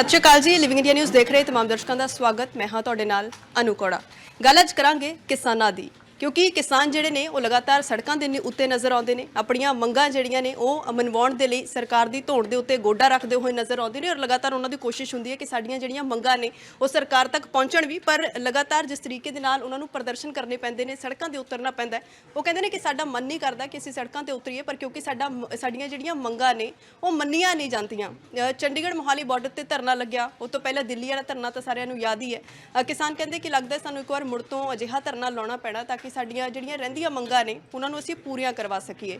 ਸਤਿ ਸ਼੍ਰੀ ਅਕਾਲ ਜੀ living India news ਦੇਖ ਰਹੇ ਤਮਾਮ ਦਰਸ਼ਕਾਂ ਦਾ ਸਵਾਗਤ। ਮੈਂ ਹਾਂ ਤੁਹਾਡੇ ਨਾਲ ਅਨੂ ਕੋੜਾ। ਗੱਲ ਅੱਜ ਕਰਾਂਗੇ ਕਿਸਾਨਾਂ ਦੀ। ਕਿਉਂਕਿ ਕਿਸਾਨ ਜਿਹੜੇ ਨੇ, ਉਹ ਲਗਾਤਾਰ ਸੜਕਾਂ ਦੇ ਨੀ- ਉੱਤੇ ਨਜ਼ਰ ਆਉਂਦੇ ਨੇ, ਆਪਣੀਆਂ ਮੰਗਾਂ ਜਿਹੜੀਆਂ ਨੇ, ਉਹ ਮਨਵਾਉਣ ਦੇ ਲਈ ਸਰਕਾਰ ਦੀ ਧੌਣ ਦੇ ਉੱਤੇ ਗੋਡਾ ਰੱਖਦੇ ਹੋਏ ਨਜ਼ਰ ਆਉਂਦੇ ਨੇ ਔਰ ਲਗਾਤਾਰ ਉਹਨਾਂ ਦੀ ਕੋਸ਼ਿਸ਼ ਹੁੰਦੀ ਹੈ ਕਿ ਸਾਡੀਆਂ ਜਿਹੜੀਆਂ ਮੰਗਾਂ ਨੇ, ਉਹ ਸਰਕਾਰ ਤੱਕ ਪਹੁੰਚਣ ਵੀ, ਪਰ ਲਗਾਤਾਰ ਜਿਸ ਤਰੀਕੇ ਦੇ ਨਾਲ ਉਹਨਾਂ ਨੂੰ ਪ੍ਰਦਰਸ਼ਨ ਕਰਨੇ ਪੈਂਦੇ ਨੇ, ਸੜਕਾਂ ਤੇ ਉਤਰਨਾ ਪੈਂਦਾ ਉਹ ਕਹਿੰਦੇ ਨੇ ਕਿ ਸਾਡਾ ਮਨ ਨਹੀਂ ਕਰਦਾ ਕਿ ਅਸੀਂ ਸੜਕਾਂ ਤੇ ਉਤਰੀਏ, ਪਰ ਕਿਉਂਕਿ ਸਾਡਾ ਮ- ਸਾਡੀਆਂ ਜਿਹੜੀਆਂ ਮੰਗਾਂ ਨੇ, ਉਹ ਮੰਨੀਆਂ ਨਹੀਂ ਜਾਂਦੀਆਂ। ਚੰਡੀਗੜ੍ਹ ਮੋਹਾਲੀ ਬਾਰਡਰ ਤੇ ਧਰਨਾ ਲੱਗਿਆ, ਉਹ ਤੋਂ ਪਹਿਲਾਂ ਦਿੱਲੀ ਵਾਲਾ ਧਰਨਾ ਤਾਂ ਸਾਰਿਆਂ ਨੂੰ ਯਾਦ ਹੀ ਹੈ। ਕਿਸਾਨ ਕਹਿੰਦੇ ਕਿ ਲੱਗਦਾ ਸਾਨੂੰ ਇੱਕ ਵਾਰ ਮੁੜ ਤੋਂ ਅਜਿਹਾ ਧਰਨਾ ਲਾਉਣਾ ਪੈਣਾ, ਤਾਂ ਕਿ ਸਾਡੀਆਂ ਜਿਹੜੀਆਂ ਰਹਿੰਦੀਆਂ ਮੰਗਾਂ ਨੇ, ਉਹਨਾਂ ਨੂੰ ਅਸੀਂ ਪੂਰੀਆਂ ਕਰਵਾ ਸਕੀਏ।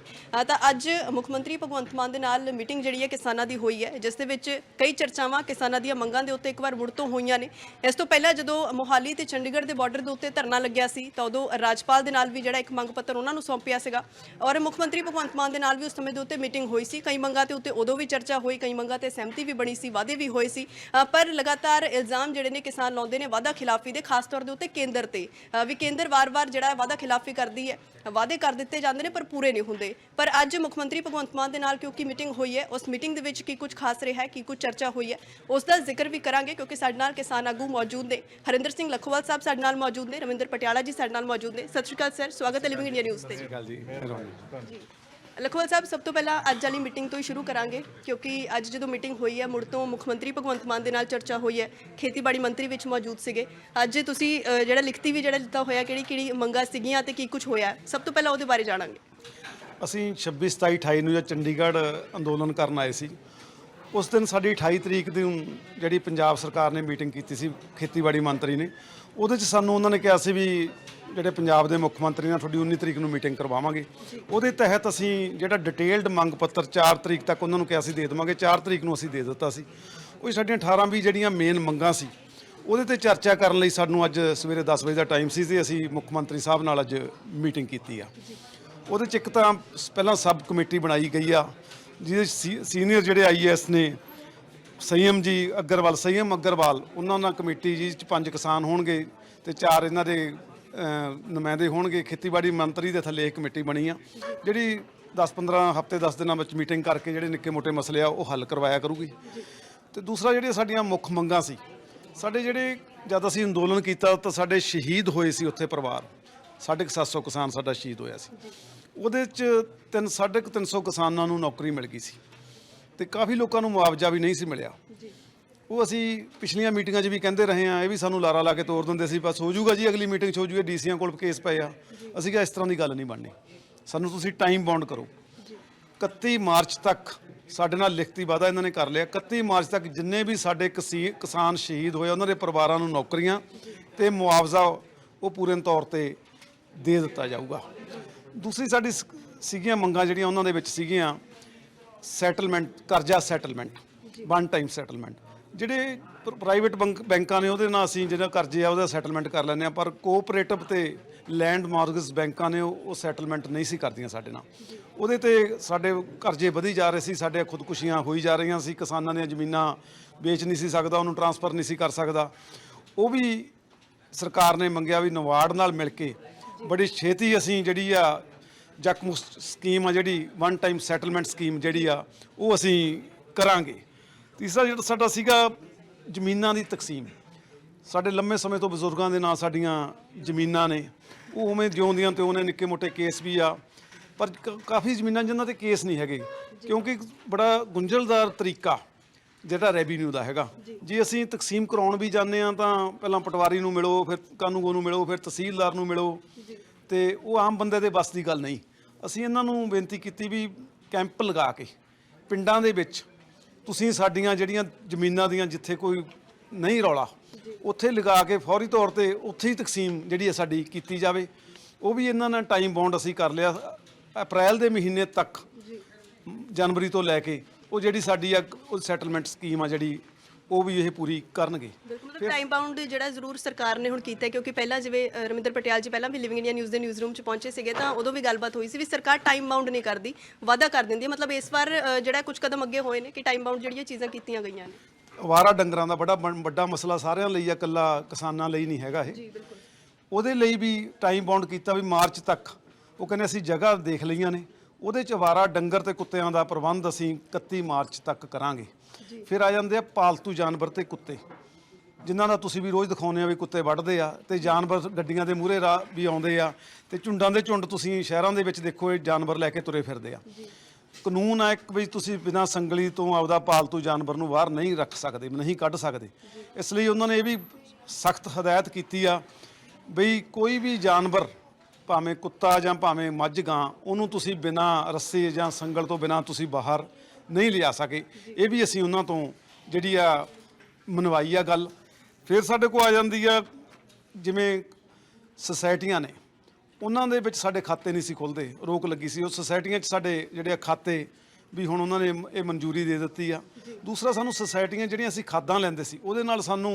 ਤਾਂ ਅੱਜ ਮੁੱਖ ਮੰਤਰੀ ਭਗਵੰਤ ਮਾਨ ਦੇ ਨਾਲ ਮੀਟਿੰਗ ਜਿਹੜੀ ਹੈ ਕਿਸਾਨਾਂ ਦੀ ਹੋਈ ਹੈ, ਜਿਸ ਦੇ ਵਿੱਚ ਕਈ ਚਰਚਾਵਾਂ ਕਿਸਾਨਾਂ ਦੀਆਂ ਮੰਗਾਂ ਦੇ ਉੱਤੇ ਇੱਕ ਵਾਰ ਮੁੜ ਤੋਂ ਹੋਈਆਂ ਨੇ। ਇਸ ਤੋਂ ਪਹਿਲਾਂ ਜਦੋਂ ਮੋਹਾਲੀ ਤੇ ਚੰਡੀਗੜ੍ਹ ਦੇ ਬਾਰਡਰ ਦੇ ਉੱਤੇ ਧਰਨਾ ਲੱਗਿਆ ਸੀ, ਤਾਂ ਉਦੋਂ ਰਾਜਪਾਲ ਦੇ ਨਾਲ ਵੀ ਜਿਹੜਾ ਇੱਕ ਮੰਗ ਪੱਤਰ ਉਹਨਾਂ ਨੂੰ ਸੌਂਪਿਆ ਸੀਗਾ। ਔਰ ਮੁੱਖ ਮੰਤਰੀ ਭਗਵੰਤ ਮਾਨ ਦੇ ਨਾਲ ਵੀ ਉਸ ਸਮੇਂ ਦੇ ਉੱਤੇ ਮੀਟਿੰਗ ਹੋਈ ਸੀ। ਕਈ ਮੰਗਾਂ ਤੇ ਉੱਤੇ ਉਦੋਂ ਵੀ ਚਰਚਾ ਹੋਈ, ਕਈ ਮੰਗਾਂ ਤੇ ਸਹਿਮਤੀ ਵੀ ਬਣੀ ਸੀ, ਵਾਅਦੇ ਵੀ ਹੋਏ ਸੀ। ਪਰ ਲਗਾਤਾਰ ਇਲਜ਼ਾਮ ਜਿਹੜੇ ਨੇ ਕਿਸਾਨ ਲਾਉਂਦੇ ਨੇ ਵਾਅਦਾ ਖਿਲਾਫੀ ਦੇ, ਖਾਸ ਤੌਰ ਦੇ ਉੱਤੇ ਕੇਂਦਰ ਤੇ। ਵੀ ਕੇਂਦਰ ਵਾਰ-ਵਾਰ ਜਿਹੜਾ ਵਾਅਦਾ ਖਿਲਾਫੀ ਕਰਦੀ ਹੈ। ਵਾਅਦੇ ਕਰ ਦਿੱਤੇ ਜਾਂਦੇ ਨੇ ਪਰ ਪੂਰੇ ਨਹੀਂ ਹੁੰਦੇ। ਪਰ ਅੱਜ ਮੁੱਖ ਮੰਤਰੀ ਭਗਵੰਤ ਮਾਨ ਦੇ ਨਾਲ ਕਿਉਂਕਿ ਮੀਟਿੰਗ ਹੋਈ ਹੈ ਉਸ ਮੀਟਿੰਗ ਦੇ ਵਿੱਚ ਕੀ ਕੁਝ ਖਾਸ ਰਿਹਾ ਹੈ ਕੀ ਕੁਝ ਚਰਚਾ ਹੋਈ ਹੈ ਉਸ ਦਾ ਜ਼ਿਕਰ ਵੀ ਕਰਾਂਗੇ ਕਿਉਂਕਿ ਸਾਡੇ ਨਾਲ ਕਿਸਾਨ ਆਗੂ ਮੌਜੂਦ ਨੇ। ਹਰਿੰਦਰ ਸਿੰਘ ਲਖੋਵਾਲ ਸਾਹਿਬ ਸਾਡੇ ਨਾਲ ਮੌਜੂਦ ਨੇ ਰਵਿੰਦਰ ਪਟਿਆਲਾ ਜੀ ਸਾਡੇ ਨਾਲ ਮੌਜੂਦ ਨੇ। ਸਤਿ ਸ਼੍ਰੀ ਅਕਾਲ ਸਰ। ਸਵਾਗਤ ਹੈ ਲਿਵਿੰਗ ਇੰਡੀਆ ਨਿਊਜ਼ ਤੇ। ਗੱਲ ਜੀ। ਮਿਹਰਬਾਨੀ ਲਖੋਵਾਲ ਸਾਹਿਬ ਸਭ ਤੋਂ ਪਹਿਲਾਂ ਅੱਜ ਵਾਲੀ ਮੀਟਿੰਗ ਤੋਂ ਹੀ ਸ਼ੁਰੂ ਕਰਾਂਗੇ ਕਿਉਂਕਿ ਅੱਜ ਜਦੋਂ ਮੀਟਿੰਗ ਹੋਈ ਹੈ ਮੁੜ ਤੋਂ ਮੁੱਖ ਮੰਤਰੀ ਭਗਵੰਤ ਮਾਨ ਦੇ ਨਾਲ ਚਰਚਾ ਹੋਈ ਹੈ ਖੇਤੀਬਾੜੀ ਮੰਤਰੀ ਵਿੱਚ ਮੌਜੂਦ ਸੀਗੇ। ਅੱਜ ਤੁਸੀਂ ਅ, ਜਿਹੜਾ ਲਿਖਤੀ ਵੀ ਜਿਹੜਾ ਦਿੱਤਾ ਹੋਇਆ ਕਿਹੜੀ ਕਿਹੜੀ ਮੰਗਾਂ ਸੀਗੀਆਂ ਤੇ ਕੀ ਕੁਝ ਹੋਇਆ ਸਭ ਤੋਂ ਪਹਿਲਾਂ ਉਹਦੇ ਬਾਰੇ ਜਾਣਾਂਗੇ। ਅਸੀਂ 26 27 28 ਨੂੰ ਜਦ ਚੰਡੀਗੜ੍ਹ ਅੰਦੋਲਨ ਕਰਨ ਆਏ ਸੀ ਉਸ ਦਿਨ ਸਾਡੀ 28 ਤਰੀਕ ਨੂੰ ਜਿਹੜੀ ਪੰਜਾਬ ਸਰਕਾਰ ਨੇ ਮੀਟਿੰਗ ਕੀਤੀ ਸੀ ਖੇਤੀਬਾੜੀ ਮੰਤਰੀ ਨੇ ਉਹਦੇ 'ਚ ਸਾਨੂੰ ਉਹਨਾਂ ਨੇ ਕਿਹਾ ਸੀ ਵੀ ਜਿਹੜੇ ਪੰਜਾਬ ਦੇ ਮੁੱਖ ਮੰਤਰੀ ਨਾਲ ਤੁਹਾਡੀ 19 ਤਰੀਕ ਨੂੰ ਮੀਟਿੰਗ ਕਰਵਾਵਾਂਗੇ। ਉਹਦੇ ਤਹਿਤ ਅਸੀਂ ਜਿਹੜਾ ਡਿਟੇਲਡ ਮੰਗ ਪੱਤਰ 4 ਤਰੀਕ ਤੱਕ ਉਹਨਾਂ ਨੂੰ ਕਿਹਾ ਸੀ ਦੇ ਦੇਵਾਂਗੇ। 4 ਤਰੀਕ ਨੂੰ ਅਸੀਂ ਦੇ ਦਿੱਤਾ ਸੀ। ਉਹ ਸਾਡੀਆਂ 18 ਵੀ ਜਿਹੜੀਆਂ ਮੇਨ ਮੰਗਾਂ ਸੀ, ਉਹਦੇ ਤੇ ਚਰਚਾ ਕਰਨ ਲਈ ਸਾਨੂੰ ਅੱਜ ਸਵੇਰੇ 10 ਵਜੇ ਦਾ ਟਾਈਮ ਸੀ ਤੇ ਅਸੀਂ ਮੁੱਖ ਮੰਤਰੀ ਸਾਹਿਬ ਨਾਲ ਅੱਜ ਮੀਟਿੰਗ ਕੀਤੀ ਆ। ਉਹਦੇ ਚ ਇੱਕ ਤਾਂ ਪਹਿਲਾਂ ਸਬ ਕਮੇਟੀ ਬਣਾਈ ਗਈ ਆ, ਜਿਹਦੇ ਸੀਨੀਅਰ ਜਿਹੜੇ ਆਈਐਸ ਨੇ ਸੰਯਮ ਜੀ ਅਗਰਵਾਲ ਸੰਯਮ ਅਗਰਵਾਲ ਉਹਨਾਂ ਨਾਲ ਕਮੇਟੀ ਜੀ ਚ ਪੰਜ ਕਿਸਾਨ ਹੋਣਗੇ ਤੇ ਚਾਰ ਇਹਨਾਂ ਦੇ ਅਹ, ਨੁਮਾਇੰਦੇ ਹੋਣਗੇ ਖੇਤੀਬਾੜੀ ਮੰਤਰੀ ਦੇ ਥੱਲੇ ਇਹ ਕਮੇਟੀ ਬਣੀ ਆ। ਜਿਹੜੀ 10-15 ਹਫ਼ਤੇ 10 ਦਿਨਾਂ ਵਿੱਚ ਮੀਟਿੰਗ ਕਰਕੇ ਜਿਹੜੇ ਨਿੱਕੇ ਮੋਟੇ ਮਸਲੇ ਆ ਉਹ ਹੱਲ ਕਰਵਾਇਆ ਕਰੂਗੀ। ਤੇ ਦੂਸਰਾ ਜਿਹੜੀਆਂ ਸਾਡੀਆਂ ਮੁੱਖ ਮੰਗਾਂ ਸੀ ਸਾਡੇ ਜਿਹੜੇ ਜਦ ਅਸੀਂ ਅੰਦੋਲਨ ਕੀਤਾ ਤਾਂ ਸਾਡੇ ਸ਼ਹੀਦ ਹੋਏ ਸੀ ਉੱਥੇ ਪਰਿਵਾਰ। ਸਾਢੇ ਕੁ ਸੱਤ ਸੌ ਕਿਸਾਨ ਸਾਡਾ ਸ਼ਹੀਦ ਹੋਇਆ ਸੀ। ਉਹਦੇ ਚ ਤਿੰਨ ਸਾਢੇ ਕੁ ਤਿੰਨ ਸੌ ਕਿਸਾਨਾਂ ਨੂੰ ਨੌਕਰੀ ਮਿਲ ਗਈ ਸੀ। ਤੇ ਕਾਫੀ ਲੋਕਾਂ ਨੂੰ ਮੁਆਵਜ਼ਾ ਵੀ ਨਹੀਂ ਸੀ ਮਿਲਿਆ। ਉਹ ਅਸੀਂ ਪਿਛਲੀਆਂ ਮੀਟਿੰਗਾਂ 'ਚ ਵੀ ਕਹਿੰਦੇ ਰਹੇ ਆ ਇਹ ਵੀ ਸਾਨੂੰ ਲਾਰਾ ਲਾ ਕੇ ਤੋੜ ਦਿੰਦੇ ਸੀ ਬਸ ਹੋ ਜਾਊਗਾ ਜੀ ਅਗਲੀ ਮੀਟਿੰਗ 'ਚ ਹੋ ਜਾਊਗਾ ਡੀਸੀਆਂ ਕੋਲ ਕੇਸ ਪਏ ਆ। ਅਸੀਂ ਕਿਹਾ ਇਸ ਤਰ੍ਹਾਂ ਦੀ ਗੱਲ ਨਹੀਂ ਬਣਨੀ। ਸਾਨੂੰ ਤੁਸੀਂ ਟਾਈਮ ਬਾਉਂਡ ਕਰੋ। 31 ਮਾਰਚ ਤੱਕ ਸਾਡੇ ਨਾਲ ਲਿਖਤੀ ਵਾਅਦਾ ਇਹਨਾਂ ਨੇ ਕਰ ਲਿਆ। 31 ਮਾਰਚ ਤੱਕ ਜਿੰਨੇ ਵੀ ਸਾਡੇ ਕਿਸੀ- ਕਿਸਾਨ ਸ਼ਹੀਦ ਹੋਏ ਉਹਨਾਂ ਦੇ ਪਰਿਵਾਰਾਂ ਨੂੰ ਨੌਕਰੀਆਂ ਤੇ ਮੁਆਵਜ਼ਾ ਉਹ ਪੂਰਨ ਤੌਰ ਤੇ ਦੇ ਦਿੱਤਾ ਜਾਊਗਾ। ਦੂਸਰੀ ਸਾਡੀ ਸੀਗੀਆਂ ਮੰਗਾਂ ਜਿਹੜੀਆਂ ਉਹਨਾਂ ਦੇ ਵਿੱਚ ਸੀਗੀਆਂ ਸੈਟਲਮੈਂਟ ਕਰਜ਼ਾ ਸੈਟਲਮੈਂਟ ਵਨ ਟਾਈਮ ਸੈਟਲਮੈਂਟ ਜਿਹੜੇ ਪ੍ਰਾਈਵੇਟ ਬੈਂਕਾਂ ਨੇ ਉਹਦੇ ਨਾਲ ਅਸੀਂ ਜਿਹੜਾ ਕਰਜ਼ੇ ਆ ਉਹਦਾ ਸੈਟਲਮੈਂਟ ਕਰ ਲੈਂਦੇ ਆ ਪਰ ਕੋਆਪਰੇਟਿਵ ਤੇ ਲੈਂਡ ਮਾਰਗੇਜ ਬੈਂਕਾਂ ਨੇ ਉਹ ਸੈਟਲਮੈਂਟ ਨਹੀਂ ਸੀ ਕਰਦੀਆਂ ਸਾਡੇ ਨਾਲ। ਉਹਦੇ ਤੇ ਸਾਡੇ ਕਰਜ਼ੇ ਵਧੀ ਜਾ ਰਹੇ ਸੀ ਸਾਡੇ ਖੁਦਕੁਸ਼ੀਆਂ ਹੋਈ ਜਾ ਰਹੀਆਂ ਸੀ ਕਿਸਾਨਾਂ ਦੀਆਂ ਜ਼ਮੀਨਾਂ ਵੇਚ ਨਹੀਂ ਸੀ ਸਕਦਾ ਉਹਨੂੰ ਟਰਾਂਸਫਰ ਨਹੀਂ ਸੀ ਕਰ ਸਕਦਾ। ਉਹ ਵੀ ਸਰਕਾਰ ਨੇ ਮੰਗਿਆ ਵੀ ਨਵਾਰਡ ਨਾਲ ਮਿਲ ਕੇ ਬੜੀ ਛੇਤੀ ਅਸੀਂ ਜਿਹੜੀ ਆ ਜਕਮੂ ਸਕੀਮ ਆ ਜਿਹੜੀ ਵਨ ਟਾਈਮ ਸੈਟਲਮੈਂਟ ਸਕੀਮ ਜਿਹੜੀ ਆ ਉਹ ਅਸੀਂ ਕਰਾਂਗੇ। ਤੀਸਰਾ ਜਿਹੜਾ ਸਾਡਾ ਸੀਗਾ ਜ਼ਮੀਨਾਂ ਦੀ ਤਕਸੀਮ। ਸਾਡੇ ਲੰਮੇ ਸਮੇਂ ਤੋਂ ਬਜ਼ੁਰਗਾਂ ਦੇ ਨਾਲ ਸਾਡੀਆਂ ਜ਼ਮੀਨਾਂ ਨੇ। ਉਹ ਉਵੇਂ ਜਿਉਂਦੀਆਂ ਤੇ ਉਹਨੇ ਨਿੱਕੇ ਮੋਟੇ ਕੇਸ ਵੀ ਆ। ਪਰ ਕਾਫੀ ਜ਼ਮੀਨਾਂ ਜਿਨ੍ਹਾਂ ਤੇ ਕੇਸ ਨਹੀਂ ਹੈਗੇ। ਕਿਉਂਕਿ ਬੜਾ ਗੁੰਝਲਦਾਰ ਤਰੀਕਾ ਜਿਹੜਾ ਰੈਵਨਿਊ ਦਾ ਹੈਗਾ। ਜੇ। ਅਸੀਂ ਤਕਸੀਮ ਕਰਾਉਣ ਵੀ ਜਾਂਦੇ ਆ ਤਾਂ ਪਹਿਲਾਂ ਪਟਵਾਰੀ ਨੂੰ ਮਿਲੋ ਫਿਰ ਕਾਨੂੰਗੋ ਨੂੰ ਮਿਲੋ ਫਿਰ ਤਹਿਸੀਲਦਾਰ ਨੂੰ ਮਿਲੋ। ਤੇ ਉਹ ਆਮ ਬੰਦੇ ਦੇ ਵੱਸ ਦੀ ਗੱਲ ਨਹੀਂ। ਅਸੀਂ ਇਹਨਾਂ ਨੂੰ ਬੇਨਤੀ ਕੀਤੀ ਵੀ ਕੈਂਪ ਲਗਾ ਕੇ ਪਿੰਡਾਂ ਦੇ ਵਿੱਚ ਤੁਸੀਂ ਸਾਡੀਆਂ ਜਿਹੜੀਆਂ ਜ਼ਮੀਨਾਂ ਦੀਆਂ ਜਿੱਥੇ ਕੋਈ ਨਹੀਂ ਰੌਲਾ ਉੱਥੇ ਲਗਾ ਕੇ ਫੌਰੀ ਤੌਰ ਤੇ ਉੱਥੇ ਹੀ ਤਕਸੀਮ ਜਿਹੜੀ ਹੈ ਸਾਡੀ ਕੀਤੀ ਜਾਵੇ। ਉਹ ਵੀ ਇਹਨਾਂ ਨੇ ਟਾਈਮ ਬੌਂਡ ਅਸੀਂ ਕਰ ਲਿਆ। ਅਪ੍ਰੈਲ ਦੇ ਮਹੀਨੇ ਤੱਕ ਜਨਵਰੀ ਤੋਂ ਲੈ ਕੇ ਉਹ ਜਿਹੜੀ ਸਾਡੀ ਆ ਉਹ ਸੈਟਲਮੈਂਟ ਸਕੀਮ ਆ ਜਿਹੜੀ ਉਹ ਵੀ ਇਹ ਪੂਰੀ ਕਰਨਗੇ। ਬਿਲਕੁਲ ਮਤਲਬ ਟਾਈਮ ਬਾਉਂਡ ਜਿਹੜਾ ਜ਼ਰੂਰ ਸਰਕਾਰ ਨੇ ਹੁਣ ਕੀਤਾ ਕਿਉਂਕਿ ਪਹਿਲਾਂ ਜਿਵੇਂ ਅ, ਰਮਿੰਦਰ ਪਟਿਆਲ ਜੀ ਪਹਿਲਾਂ ਵੀ ਲਿਵਿੰਗ ਇੰਡੀਆ ਨਿਊਜ਼ ਦੇ ਨਿਊਜ਼ ਰੂਮ 'ਚ ਪਹੁੰਚੇ ਸੀਗੇ ਤਾਂ ਉਦੋਂ ਵੀ ਗੱਲਬਾਤ ਹੋਈ ਸੀ ਵੀ ਸਰਕਾਰ ਟਾਈਮ ਬਾਉਂਡ ਨਹੀਂ ਕਰਦੀ ਵਾਅਦਾ ਕਰ ਦਿੰਦੀ ਹੈ। ਮਤਲਬ ਇਸ ਵਾਰ ਅ, ਜਿਹੜਾ ਕੁਝ ਕਦਮ ਅੱਗੇ ਹੋਏ ਨੇ ਕਿ ਟਾਈਮ ਬਾਉਂਡ ਜਿਹੜੀਆਂ ਚੀਜ਼ਾਂ ਕੀਤੀਆਂ ਗਈਆਂ ਨੇ। ਅਵਾਰਾ ਡੰਗਰਾਂ ਦਾ ਬੜਾ ਬਣ- ਵੱਡਾ ਮਸਲਾ ਸਾਰਿਆਂ ਲਈ ਆ ਇਕੱਲਾ ਕਿਸਾਨਾਂ ਲਈ ਨਹੀਂ ਹੈਗਾ ਇਹ। ਜੀ ਬਿਲਕੁਲ। ਉਹਦੇ ਲਈ ਵੀ ਟਾਈਮ ਬਾਉਂਡ ਕੀਤਾ ਵੀ ਮਾਰਚ ਤੱਕ। ਉਹ ਕਹਿੰਦੇ ਅਸੀਂ ਜਗ੍ਹਾ ਦੇਖ ਲਈਆਂ ਨੇ ਉਹਦੇ ਚ ਅਵਾਰਾ ਡੰਗਰ ਤੇ ਕੁੱਤਿਆਂ ਦਾ ਪ੍ਰਬੰਧ ਅਸੀਂ 31 ਮਾਰਚ ਤੱਕ ਕਰਾਂਗੇ। ਫਿਰ ਆ ਜਾਂਦੇ ਆ ਪਾਲਤੂ ਜਾਨਵਰ ਤੇ ਕੁੱਤੇ ਜਿਨ੍ਹਾਂ ਦਾ ਤੁਸੀਂ ਵੀ ਰੋਜ਼ ਦਿਖਾਉਂਦੇ ਆ ਵੀ ਕੁੱਤੇ ਵੱਢਦੇ ਆ ਤੇ ਜਾਨਵਰ ਗੱਡੀਆਂ ਦੇ ਮੂਹਰੇ ਰਾਹ ਵੀ ਆਉਂਦੇ ਆ ਤੇ ਝੁੰਡਾਂ ਦੇ ਝੁੰਡ ਤੁਸੀਂ ਸ਼ਹਿਰਾਂ ਦੇ ਵਿੱਚ ਦੇਖੋ ਇਹ ਜਾਨਵਰ ਲੈ ਕੇ ਤੁਰੇ ਫਿਰਦੇ ਆ। ਕਾਨੂੰਨ ਆ ਇੱਕ ਵੀ ਤੁਸੀਂ ਬਿਨਾਂ ਸੰਗਲੀ ਤੋਂ ਆਪਦਾ ਪਾਲਤੂ ਜਾਨਵਰ ਨੂੰ ਬਾਹਰ ਨਹੀਂ ਰੱਖ ਸਕਦੇ ਨਹੀਂ ਕੱਢ ਸਕਦੇ। ਇਸ ਲਈ ਉਹਨਾਂ ਨੇ ਇਹ ਵੀ ਸਖਤ ਹਦਾਇਤ ਕੀਤੀ ਆ ਬਈ ਕੋਈ ਵੀ ਜਾਨਵਰ ਭਾਵੇਂ ਕੁੱਤਾ ਜਾਂ ਭਾਵੇਂ ਮੱਝ ਗਾਂ ਉਹਨੂੰ ਤੁਸੀਂ ਬਿਨਾਂ ਰੱਸੇ ਜਾਂ ਸੰਗਲ ਤੋਂ ਬਿਨਾਂ ਤੁਸੀਂ ਬਾਹਰ ਨਹੀਂ ਲਿਆ ਸਕੇ। ਇਹ ਵੀ ਅਸੀਂ ਉਹਨਾਂ ਤੋਂ ਜਿਹੜੀ ਆ ਮਨਵਾਈ ਆ ਗੱਲ। ਫਿਰ ਸਾਡੇ ਕੋਲ ਆ ਜਾਂਦੀ ਆ ਜਿਵੇਂ ਸੁਸਾਇਟੀਆਂ ਨੇ। ਉਹਨਾਂ ਦੇ ਵਿੱਚ ਸਾਡੇ ਖਾਤੇ ਨਹੀਂ ਸੀ ਖੁੱਲਦੇ। ਰੋਕ ਲੱਗੀ ਸੀ। ਉਹ ਸੁਸਾਇਟੀਆਂ 'ਚ ਸਾਡੇ ਜਿਹੜੇ ਆ ਖਾਤੇ ਵੀ ਹੁਣ ਉਹਨਾਂ ਨੇ ਇਹ ਮਨਜ਼ੂਰੀ ਦੇ ਦਿੱਤੀ ਆ। ਦੂਸਰਾ ਸਾਨੂੰ ਸੁਸਾਇਟੀਆਂ ਜਿਹੜੀਆਂ ਅਸੀਂ ਖਾਦਾਂ ਲੈਂਦੇ ਸੀ ਉਹਦੇ ਨਾਲ ਸਾਨੂੰ